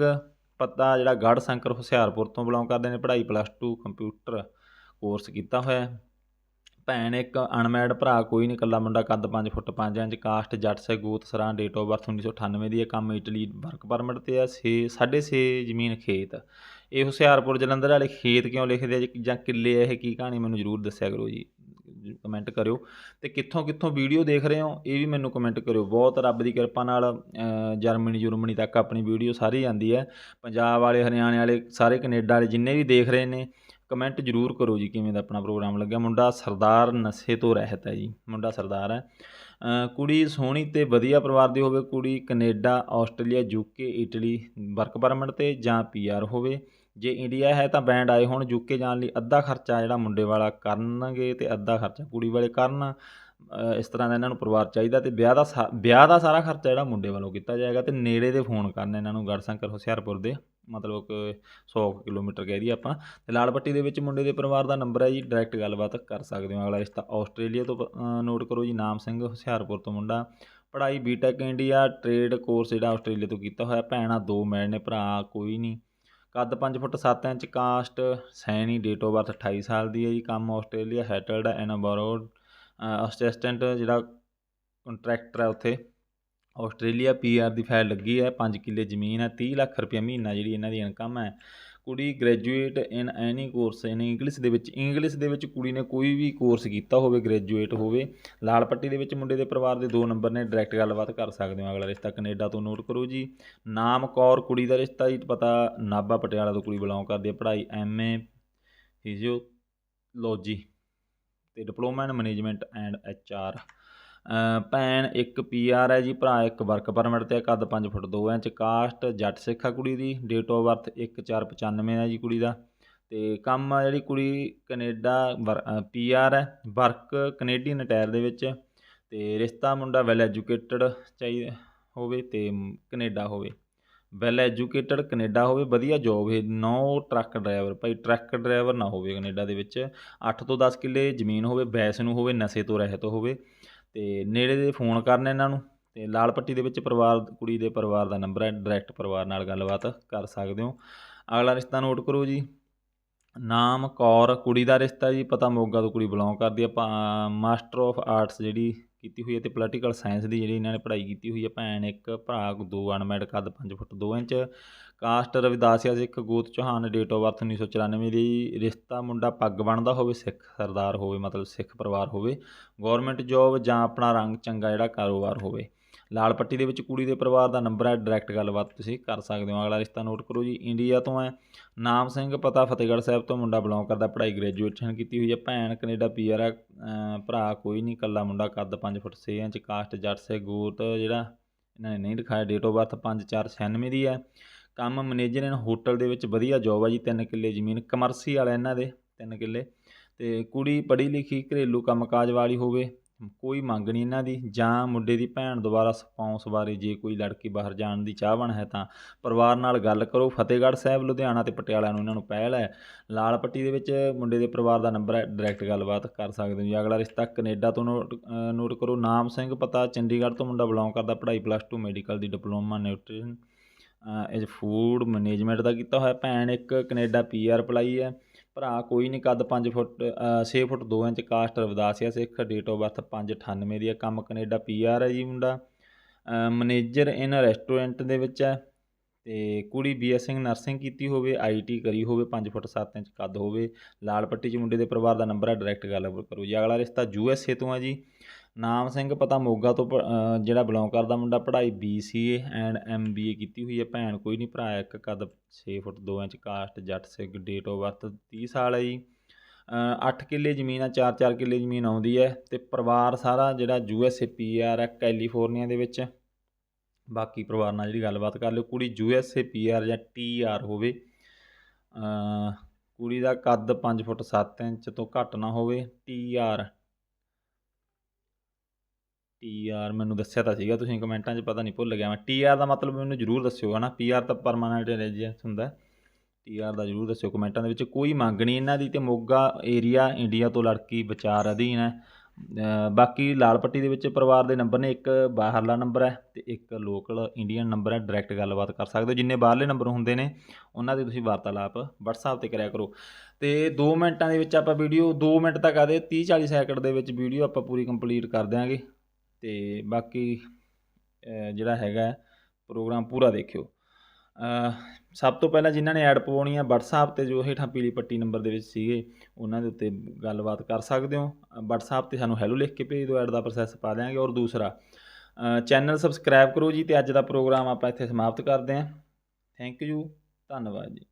ਪਤਾ ਜਿਹੜਾ ਗੜ੍ਹ ਸ਼ੰਕਰ ਹੁਸ਼ਿਆਰਪੁਰ ਤੋਂ ਬਿਲੋਂਗ ਕਰਦੇ ਨੇ, ਪੜ੍ਹਾਈ ਪਲੱਸ 2 ਕੰਪਿਊਟਰ ਕੋਰਸ ਕੀਤਾ ਹੋਇਆ ਭੈਣ, ਇੱਕ ਅਨਮੈਡ ਭਰਾ, ਕੋਈ ਨਹੀਂ ਇਕੱਲਾ ਮੁੰਡਾ ਕੱਦ 5 ਫੁੱਟ 5 ਇੰਚ ਕਾਸਟ ਜੱਟ ਸੇ ਗੋਤ, ਸਰਾਂ ਡੇਟ ਆਫ ਬਰਥ 1998 ਦੀ ਹੈ, ਕੰਮ ਇਟਲੀ ਵਰਕ ਪਰਮਿਟ ਤੇ ਹੈ 6 6.5 ਜ਼ਮੀਨ ਖੇਤ। ਇਹ ਹੁਸ਼ਿਆਰਪੁਰ ਜਲੰਧਰ ਵਾਲੇ ਖੇਤ ਕਿਉਂ ਲਿਖਦੇ ਆ ਜੀ? ਜਾਂ ਕਿੱਲੇ ਇਹ? ਕੀ ਕਹਾਣੀ ਮੈਨੂੰ ਜ਼ਰੂਰ ਦੱਸਿਆ ਕਰੋ ਜੀ। ਕਮੈਂਟ ਕਰਿਓ। ਤੇ ਕਿੱਥੋਂ ਕਿੱਥੋਂ ਵੀਡੀਓ ਦੇਖ ਰਹੇ ਹੋ? ਇਹ ਵੀ ਮੈਨੂੰ ਕਮੈਂਟ ਕਰਿਓ। ਬਹੁਤ ਰੱਬ ਦੀ ਕਿਰਪਾ ਨਾਲ ਜਰਮਨੀ, ਜੁਰਮਨੀ ਤੱਕ ਆਪਣੀ ਵੀਡੀਓ ਸਾਰੀ ਜਾਂਦੀ ਹੈ। ਪੰਜਾਬ ਵਾਲੇ, ਹਰਿਆਣੇ ਵਾਲੇ, ਸਾਰੇ ਕੈਨੇਡਾ ਵਾਲੇ ਜਿੰਨੇ ਵੀ ਦੇਖ ਰਹੇ ਨੇ ਕਮੈਂਟ ਜ਼ਰੂਰ ਕਰੋ ਜੀ ਕਿਵੇਂ ਦਾ ਆਪਣਾ ਪ੍ਰੋਗਰਾਮ ਲੱਗਿਆ। ਮੁੰਡਾ ਸਰਦਾਰ ਨਸ਼ੇ ਤੋਂ ਰਹਿਤ ਹੈ ਜੀ, ਮੁੰਡਾ ਸਰਦਾਰ ਹੈ। ਕੁੜੀ ਸੋਹਣੀ ਤੇ ਵਧੀਆ ਪਰਿਵਾਰ ਦੀ ਹੋਵੇ, ਕੁੜੀ Canada, Australia, UK, Italy work permit ਤੇ ਜਾਂ ਪੀਆਰ ਹੋਵੇ। ਜੇ ਇੰਡੀਆ ਹੈ ਤਾਂ ਬੈਂਡ ਆਏ ਹੁਣ, ਯੂਕੇ ਜਾਣ ਲਈ ਅੱਧਾ ਖਰਚਾ ਜਿਹੜਾ ਮੁੰਡੇ ਵਾਲਾ ਕਰਨਗੇ ਤੇ ਅੱਧਾ ਖਰਚਾ ਕੁੜੀ ਵਾਲੇ ਕਰਨ। ਇਸ ਤਰ੍ਹਾਂ ਦਾ ਇਹਨਾਂ ਨੂੰ ਪਰਿਵਾਰ ਚਾਹੀਦਾ ਤੇ ਵਿਆਹ ਦਾ ਸਾ- ਵਿਆਹ ਦਾ ਸਾਰਾ ਖਰਚਾ ਜਿਹੜਾ ਮੁੰਡੇ ਵੱਲੋਂ ਕੀਤਾ ਜਾਏਗਾ ਤੇ ਨੇੜੇ ਦੇ ਫੋਨ ਕਰਨ ਇਹਨਾਂ ਨੂੰ ਗੜਸ਼ੰਕਰ ਹੁਸ਼ਿਆਰਪੁਰ ਦੇ। ਮਤਲਬ ਕਿ 100 ਕਿਲੋਮੀਟਰ ਕਹਿ ਦਈਏ ਆਪਾਂ। ਤੇ ਲਾਲ ਪੱਟੀ ਦੇ ਵਿੱਚ ਮੁੰਡੇ ਦੇ ਪਰਿਵਾਰ ਦਾ ਨੰਬਰ ਹੈ ਜੀ ਡਾਇਰੈਕਟ ਗੱਲਬਾਤ ਕਰ ਸਕਦੇ ਹੋ। ਅਗਲਾ ਰਿਸ਼ਤਾ ਆਸਟ੍ਰੇਲੀਆ ਤੋਂ ਨੋਟ ਕਰੋ ਜੀ, ਨਾਮ ਸਿੰਘ, ਹੁਸ਼ਿਆਰਪੁਰ ਤੋਂ ਮੁੰਡਾ। ਪੜ੍ਹਾਈ ਬੀਟੈਕ ਇੰਡੀਆ ਟ੍ਰੇਡ ਕੋਰਸ ਜਿਹੜਾ ਆਸਟ੍ਰੇਲੀਆ ਤੋਂ ਕੀਤਾ ਹੋਇਆ। ਭੈਣਾਂ ਦੋ ਮੈਡ ਨੇ, ਭਰਾ ਕੋਈ ਨਹੀਂ। ਕੱਦ 5 foot 7 inch caste Saini date of birth 28 ਸਾਲ ਦੀ ਹੈ ਜੀ। ਕੰਮ ਆਸਟ੍ਰੇਲੀਆ ਹੈਟਲਡ ਐਨ ਅਸਿਸਟੈਂਟ ਜਿਹੜਾ ਕੰਟਰੈਕਟਰ ਹੈ ਉੱਥੇ। ਆਸਟ੍ਰੇਲੀਆ ਪੀਆਰ ਦੀ ਫਾਈਲ ਲੱਗੀ ਹੈ 5 ਕਿੱਲੇ ਜ਼ਮੀਨ ਹੈ 30 ਲੱਖ ਰੁਪਏ ਮਹੀਨਾ ਜਿਹੜੀ ਇਹਨਾਂ ਦੀ ਇਨਕਮ ਹੈ। ਕੁੜੀ graduate in any course in English ਦੇ ਵਿੱਚ ਇੰਗਲਿਸ਼ ਦੇ ਵਿੱਚ ਕੁੜੀ ਨੇ ਕੋਈ ਵੀ ਕੋਰਸ ਕੀਤਾ ਹੋਵੇ ਗ੍ਰੈਜੂਏਟ ਹੋਵੇ, ਲਾਲ ਪੱਟੀ ਦੇ ਵਿੱਚ ਮੁੰਡੇ ਦੇ ਪਰਿਵਾਰ ਦੇ ਦੋ ਨੰਬਰ ਨੇ ਡਾਇਰੈਕਟ ਗੱਲਬਾਤ ਕਰ ਸਕਦੇ ਹੋ, ਅਗਲਾ ਰਿਸ਼ਤਾ ਕੈਨੇਡਾ ਤੋਂ ਨੋਟ ਕਰੋ ਜੀ। ਨਾਮ ਕੌਰ, ਕੁੜੀ ਦਾ ਰਿਸ਼ਤਾ ਜੀ, ਪਤਾ ਨਾਭਾ ਪਟਿਆਲਾ ਤੋਂ ਕੁੜੀ ਬਿਲੋਂਗ ਕਰਦੀ ਹੈ, ਪੜ੍ਹਾਈ ਐਮਏ ਫਿਜ਼ੀਓਲੋਜੀ ਤੇ diploma in management and HR ਭੈਣ ਇੱਕ ਪੀਆਰ ਹੈ ਜੀ, ਭਰਾ ਇੱਕ ਵਰਕ ਪਰਮਿਟ ਤੇ ਕੱਦ 5 ਫੁੱਟ 2 ਇੰਚ ਕਾਸਟ ਜੱਟ ਸਿੱਖ ਆ ਕੁੜੀ ਦੀ ਡੇਟ ਆਫ ਬਰਥ 1495 ਹੈ ਜੀ ਕੁੜੀ ਦਾ। ਤੇ ਕੰਮ ਆ ਜਿਹੜੀ ਕੁੜੀ ਕੈਨੇਡਾ ਪੀਆਰ ਹੈ, ਵਰਕ ਕੈਨੇਡੀਅਨ ਟਾਇਰ ਦੇ ਵਿੱਚ। ਤੇ ਰਿਸ਼ਤਾ ਮੁੰਡਾ ਵੈਲ ਐਜੂਕੇਟਡ ਚਾਹੀਦਾ ਹੋਵੇ ਤੇ ਕੈਨੇਡਾ ਹੋਵੇ। ਵੈਲ ਐਜੂਕੇਟਡ ਕੈਨੇਡਾ ਹੋਵੇ, ਵਧੀਆ ਜੋਬ ਹੈ, ਨੋ ਟਰੱਕ ਡਰਾਈਵਰ ਭਾਈ ਟਰੱਕ ਡਰਾਈਵਰ ਨਾ ਹੋਵੇ ਕੈਨੇਡਾ ਦੇ ਵਿੱਚ। 8 ਤੋਂ 10 ਕਿੱਲੇ ਜ਼ਮੀਨ ਹੋਵੇ, ਬੈਸ ਨੂੰ ਹੋਵੇ, ਨਸ਼ੇ ਤੋਂ ਰਹਿਤ ਹੋਵੇ। ਅਤੇ ਨੇੜੇ ਦੇ ਫੋਨ ਕਰਨ ਇਹਨਾਂ ਨੂੰ ਅਤੇ ਲਾਲ ਪੱਟੀ ਦੇ ਵਿੱਚ ਪਰਿਵਾਰ, ਕੁੜੀ ਦੇ ਪਰਿਵਾਰ ਦਾ ਨੰਬਰ ਹੈ ਡਾਇਰੈਕਟ ਪਰਿਵਾਰ ਨਾਲ ਗੱਲਬਾਤ ਕਰ ਸਕਦੇ ਹੋ। ਅਗਲਾ ਰਿਸ਼ਤਾ ਨੋਟ ਕਰੋ ਜੀ। ਨਾਮ ਕੌਰ, ਕੁੜੀ ਦਾ ਰਿਸ਼ਤਾ ਜੀ, ਪਤਾ ਮੋਗਾ ਤੋਂ ਕੁੜੀ ਬਿਲੋਂਗ ਕਰਦੀ ਹੈ। ਮਾਸਟਰ ਆਫ ਆਰਟਸ ਜਿਹੜੀ ਕੀਤੀ ਹੋਈ ਹੈ ਤੇ ਪੋਲੀਟੀਕਲ ਸਾਇੰਸ ਦੀ ਜਿਹੜੀ ਇਹਨਾਂ ਨੇ ਪੜ੍ਹਾਈ ਕੀਤੀ ਹੋਈ ਹੈ ਭੈਣ ਇੱਕ, ਭਰਾ ਦੋ ਅਨਮੈਡ ਕੱਦ 5 ਫੁੱਟ 2 ਇੰਚ। ਕਾਸਟ ਰਵਿਦਾਸਿਆ ਸਿੱਖ ਗੋਤ ਚੌਹਾਨ ਡੇਟ ਆਫ ਬਰਥ 1994 ਦੀ। ਰਿਸ਼ਤਾ ਮੁੰਡਾ ਪੱਗ ਬਣਦਾ ਹੋਵੇ, ਸਿੱਖ ਸਰਦਾਰ ਹੋਵੇ, ਮਤਲਬ ਸਿੱਖ ਪਰਿਵਾਰ ਹੋਵੇ। ਗਵਰਨਮੈਂਟ ਜੋਬ ਜਾਂ ਆਪਣਾ ਰੰਗ ਚੰਗਾ ਜਿਹੜਾ ਕਾਰੋਬਾਰ ਹੋਵੇ। ਲਾਲ ਪੱਟੀ ਦੇ ਵਿੱਚ ਕੁੜੀ ਦੇ ਪਰਿਵਾਰ ਦਾ ਨੰਬਰ ਹੈ ਡਾਇਰੈਕਟ ਗੱਲਬਾਤ ਤੁਸੀਂ ਕਰ ਸਕਦੇ ਹੋ। ਅਗਲਾ ਰਿਸ਼ਤਾ ਨੋਟ ਕਰੋ ਜੀ, ਇੰਡੀਆ ਤੋਂ ਹੈ। ਨਾਮ ਸਿੰਘ, ਪਤਾ ਫਤਿਹਗੜ੍ਹ ਸਾਹਿਬ ਤੋਂ ਮੁੰਡਾ ਬਿਲੋਂਗ ਕਰਦਾ, ਪੜ੍ਹਾਈ ਗ੍ਰੈਜੂਏਸ਼ਨ ਕੀਤੀ ਹੋਈ ਹੈ। ਭੈਣ ਕੈਨੇਡਾ ਪੀਆਰ ਹੈ। ਅਹ ਭਰਾ ਕੋਈ ਨਹੀਂ ਕੱਲਾ ਮੁੰਡਾ, ਕੱਦ 5 ਫੁੱਟ 6 ਇੰਚ, ਕਾਸਟ ਜੱਟ ਸੇ ਗੋਤ, ਜਿਹੜਾ ਇਹਨਾਂ ਨੇ ਨਹੀਂ ਦਿਖਾਇਆ ਡੇਟ ਆਫ ਬਰਥ 5496 ਦੀ ਹੈ। ਕੰਮ ਮੈਨੇਜਰ ਇਨ ਹੋਟਲ ਦੇ ਵਿੱਚ ਵਧੀਆ ਜੋਬ ਹੈ ਜੀ 3 ਕਿੱਲੇ ਜ਼ਮੀਨ। ਕਮਰਸੀ ਵਾਲਾ ਇਹਨਾਂ ਦੇ 3 ਕਿੱਲੇ। ਤੇ ਕੁੜੀ ਪੜ੍ਹੀ ਲਿਖੀ, ਘਰੇਲੂ ਕੰਮਕਾਜ ਵਾਲੀ ਹੋਵੇ ਕੋਈ ਮੰਗ ਨਹੀਂ ਇਹਨਾਂ ਦੀ। ਜਾਂ ਮੁੰਡੇ ਦੀ ਭੈਣ ਦੁਬਾਰਾ ਸਪੌਂਸ ਬਾਰੇ ਜੇ ਕੋਈ ਲੜਕੀ ਬਾਹਰ ਜਾਣ ਦੀ ਚਾਹਵਣ ਹੈ ਤਾਂ ਪਰਿਵਾਰ ਨਾਲ ਗੱਲ ਕਰੋ। ਫਤਿਹਗੜ੍ਹ ਸਾਹਿਬ, ਲੁਧਿਆਣਾ ਤੇ ਪਟਿਆਲਾ ਨੂੰ ਇਹਨਾਂ ਨੂੰ ਪਹਿਲ ਹੈ। ਲਾਲ ਪੱਟੀ ਦੇ ਵਿੱਚ ਮੁੰਡੇ ਦੇ ਪਰਿਵਾਰ ਦਾ ਨੰਬਰ ਹੈ, ਡਾਇਰੈਕਟ ਗੱਲਬਾਤ ਕਰ ਸਕਦੇ ਹੋ ਜੀ। ਅਗਲਾ ਰਿਸ਼ਤਾ ਕੈਨੇਡਾ ਤੋਂ ਨੋਟ ਨੋਟ ਕਰੋ। ਨਾਮ ਸਿੰਘ ਪਤਾ, ਚੰਡੀਗੜ੍ਹ ਤੋਂ ਮੁੰਡਾ ਬਿਲੋਂਗ ਕਰਦਾ। ਪੜ੍ਹਾਈ ਪਲੱਸ 2 ਮੈਡੀਕਲ ਦੀ ਡਿਪਲੋਮਾ ਨਿਊਟ੍ਰੀਸ਼ਨ ਇਜ ਫੂਡ ਮੈਨੇਜਮੈਂਟ ਦਾ ਕੀਤਾ ਹੋਇਆ। ਭੈਣ ਇੱਕ ਕੈਨੇਡਾ ਪੀਆਰ ਅਪਲਾਈ ਹੈ। ਭਰਾ ਕੋਈ ਨਹੀਂ ਕੱਦ 5 foot 6 foot 2 inch caste Ravidasia Sikh date of birth 598 ਦੀ ਹੈ ਕੰਮ ਕੈਨੇਡਾ ਪੀਆਰ ਹੈ ਜੀ ਮੁੰਡਾ ਮੈਨੇਜਰ ਇਨ ਰੈਸਟੋਰੈਂਟ ਦੇ ਵਿੱਚ ਹੈ ਤੇ ਕੁੜੀ ਬੀਐਸਸਿੰਗ ਨਰਸਿੰਗ ਕੀਤੀ ਹੋਵੇ ਆਈਟੀ ਕਰੀ ਹੋਵੇ 5 ਫੁੱਟ 7 ਇੰਚ ਕੱਦ ਹੋਵੇ, ਲਾਲ ਪੱਟੀ 'ਚ ਮੁੰਡੇ ਦੇ ਪਰਿਵਾਰ ਦਾ ਨੰਬਰ ਹੈ ਡਾਇਰੈਕਟ ਗੱਲ ਕਰੋ ਜੀ, ਅਗਲਾ ਰਿਸ਼ਤਾ ਯੂਐਸਏ ਤੋਂ ਹੈ ਜੀ ਨਾਮ ਸਿੰਘ ਪਤਾ ਮੋਗਾ ਤੋਂ ਪ- ਜਿਹੜਾ ਬਿਲੋਂਗ ਕਰਦਾ ਮੁੰਡਾ ਪੜ੍ਹਾਈ ਬੀਸੀਏ ਐਂਡ ਐਮਬੀਏ ਕੀਤੀ ਹੋਈ ਹੈ। ਭੈਣ ਕੋਈ ਨਹੀਂ, ਭਰਾ ਇੱਕ ਕੱਦ 6 foot 2 inch, caste, Jatt Singh date of birth 30 ਸਾਲ ਹੈ ਜੀ। 8 ਕਿੱਲੇ ਜ਼ਮੀਨ ਆ 4-4 ਕਿੱਲੇ ਜ਼ਮੀਨ ਆਉਂਦੀ ਹੈ ਤੇ ਪਰਿਵਾਰ ਸਾਰਾ ਜਿਹੜਾ ਯੂਐਸਏ ਪੀਆਰ ਹੈ ਕੈਲੀਫੋਰਨੀਆ ਦੇ ਵਿੱਚ। ਬਾਕੀ ਪਰਿਵਾਰ ਨਾਲ ਜਿਹੜੀ ਗੱਲਬਾਤ ਕਰ ਲਿਓ, ਕੁੜੀ ਯੂਐਸਏ ਪੀਆਰ ਜਾਂ ਟੀਆਰ ਹੋਵੇ ਕੁੜੀ ਦਾ ਕੱਦ 5 ਫੁੱਟ 7 ਇੰਚ ਤੋਂ ਘੱਟ ਨਾ ਹੋਵੇ ਟੀਆਰ ਟੀਆਰ ਮੈਨੂੰ ਦੱਸਿਆ ਤਾਂ ਸੀਗਾ, ਤੁਸੀਂ ਕਮੈਂਟਾਂ 'ਚ ਪਤਾ ਨਹੀਂ ਭੁੱਲ ਗਿਆ ਮੈਂ। ਟੀਆਰ ਦਾ ਮਤਲਬ ਮੈਨੂੰ ਜ਼ਰੂਰ ਦੱਸਿਓ, ਹਨਾ? ਪੀਆਰ ਤਾਂ ਪਰਮਾਨੈਂਟ ਰੈਜ਼ੀਡੈਂਸ ਹੁੰਦਾ ਟੀਆਰ ਦਾ ਜ਼ਰੂਰ ਦੱਸਿਓ ਕਮੈਂਟਾਂ ਦੇ ਵਿੱਚ, ਕੋਈ ਮੰਗ ਨਹੀਂ ਇਹਨਾਂ ਦੀ ਤੇ ਮੋਗਾ ਏਰੀਆ ਇੰਡੀਆ ਤੋਂ ਲੜਕੀ ਵਿਚਾਰ ਅਧੀਨ ਹੈ। ਬਾਕੀ ਲਾਲ ਪੱਟੀ ਦੇ ਵਿੱਚ ਪਰਿਵਾਰ ਦੇ ਨੰਬਰ ਨੇ, ਇੱਕ ਬਾਹਰਲਾ ਨੰਬਰ ਹੈ ਤੇ ਇੱਕ ਲੋਕਲ ਇੰਡੀਅਨ ਨੰਬਰ ਹੈ ਡਾਇਰੈਕਟ ਗੱਲਬਾਤ ਕਰ ਸਕਦੇ ਹੋ। ਜਿੰਨੇ ਬਾਹਰਲੇ ਨੰਬਰ ਹੁੰਦੇ ਨੇ, ਉਹਨਾਂ ਦੇ ਤੁਸੀਂ ਵਾਰਤਾਲਾਪ WhatsApp ਤੇ ਕਰਿਆ ਕਰੋ। ਤੇ 2 ਮਿੰਟਾਂ ਦੇ ਵਿੱਚ ਆਪਾਂ ਵੀਡੀਓ 2 ਮਿੰਟ ਤੱਕ ਆਦੇ 30 40 ਸੈਕਿੰਡ ਦੇ ਵਿੱਚ ਵੀਡੀਓ ਆਪਾਂ ਪੂਰੀ ਕੰਪਲੀਟ ਕਰ ਦਿਆਂਗੇ। ਅਤੇ ਬਾਕੀ ਜਿਹੜਾ ਹੈਗਾ ਪ੍ਰੋਗਰਾਮ ਪੂਰਾ ਦੇਖਿਓ। ਸਭ ਤੋਂ ਪਹਿਲਾਂ ਜਿਨ੍ਹਾਂ ਨੇ ਐਡ ਪਵਾਉਣੀ ਹੈ WhatsApp ਤੇ ਜੋ ਹੇਠਾਂ ਪੀਲੀ ਪੱਟੀ ਨੰਬਰ ਦੇ ਵਿੱਚ ਸੀਗੇ ਉਹਨਾਂ ਦੇ ਉੱਤੇ ਗੱਲਬਾਤ ਕਰ ਸਕਦੇ ਹੋ। ਅ, WhatsApp ਤੇ ਸਾਨੂੰ ਹੈਲੋ ਲਿਖ ਕੇ ਭੇਜ ਦਿਓ ਐਡ ਦਾ ਪ੍ਰੋਸੈਸ ਪਾ ਦਿਆਂਗੇ। ਔਰ ਦੂਸਰਾ ਚੈਨਲ ਸਬਸਕ੍ਰਾਈਬ ਕਰੋ ਜੀ ਤੇ ਅੱਜ ਦਾ ਪ੍ਰੋਗਰਾਮ ਆਪਾਂ ਇੱਥੇ ਸਮਾਪਤ ਕਰਦੇ ਹਾਂ। ਥੈਂਕ ਯੂ ਧੰਨਵਾਦ ਜੀ।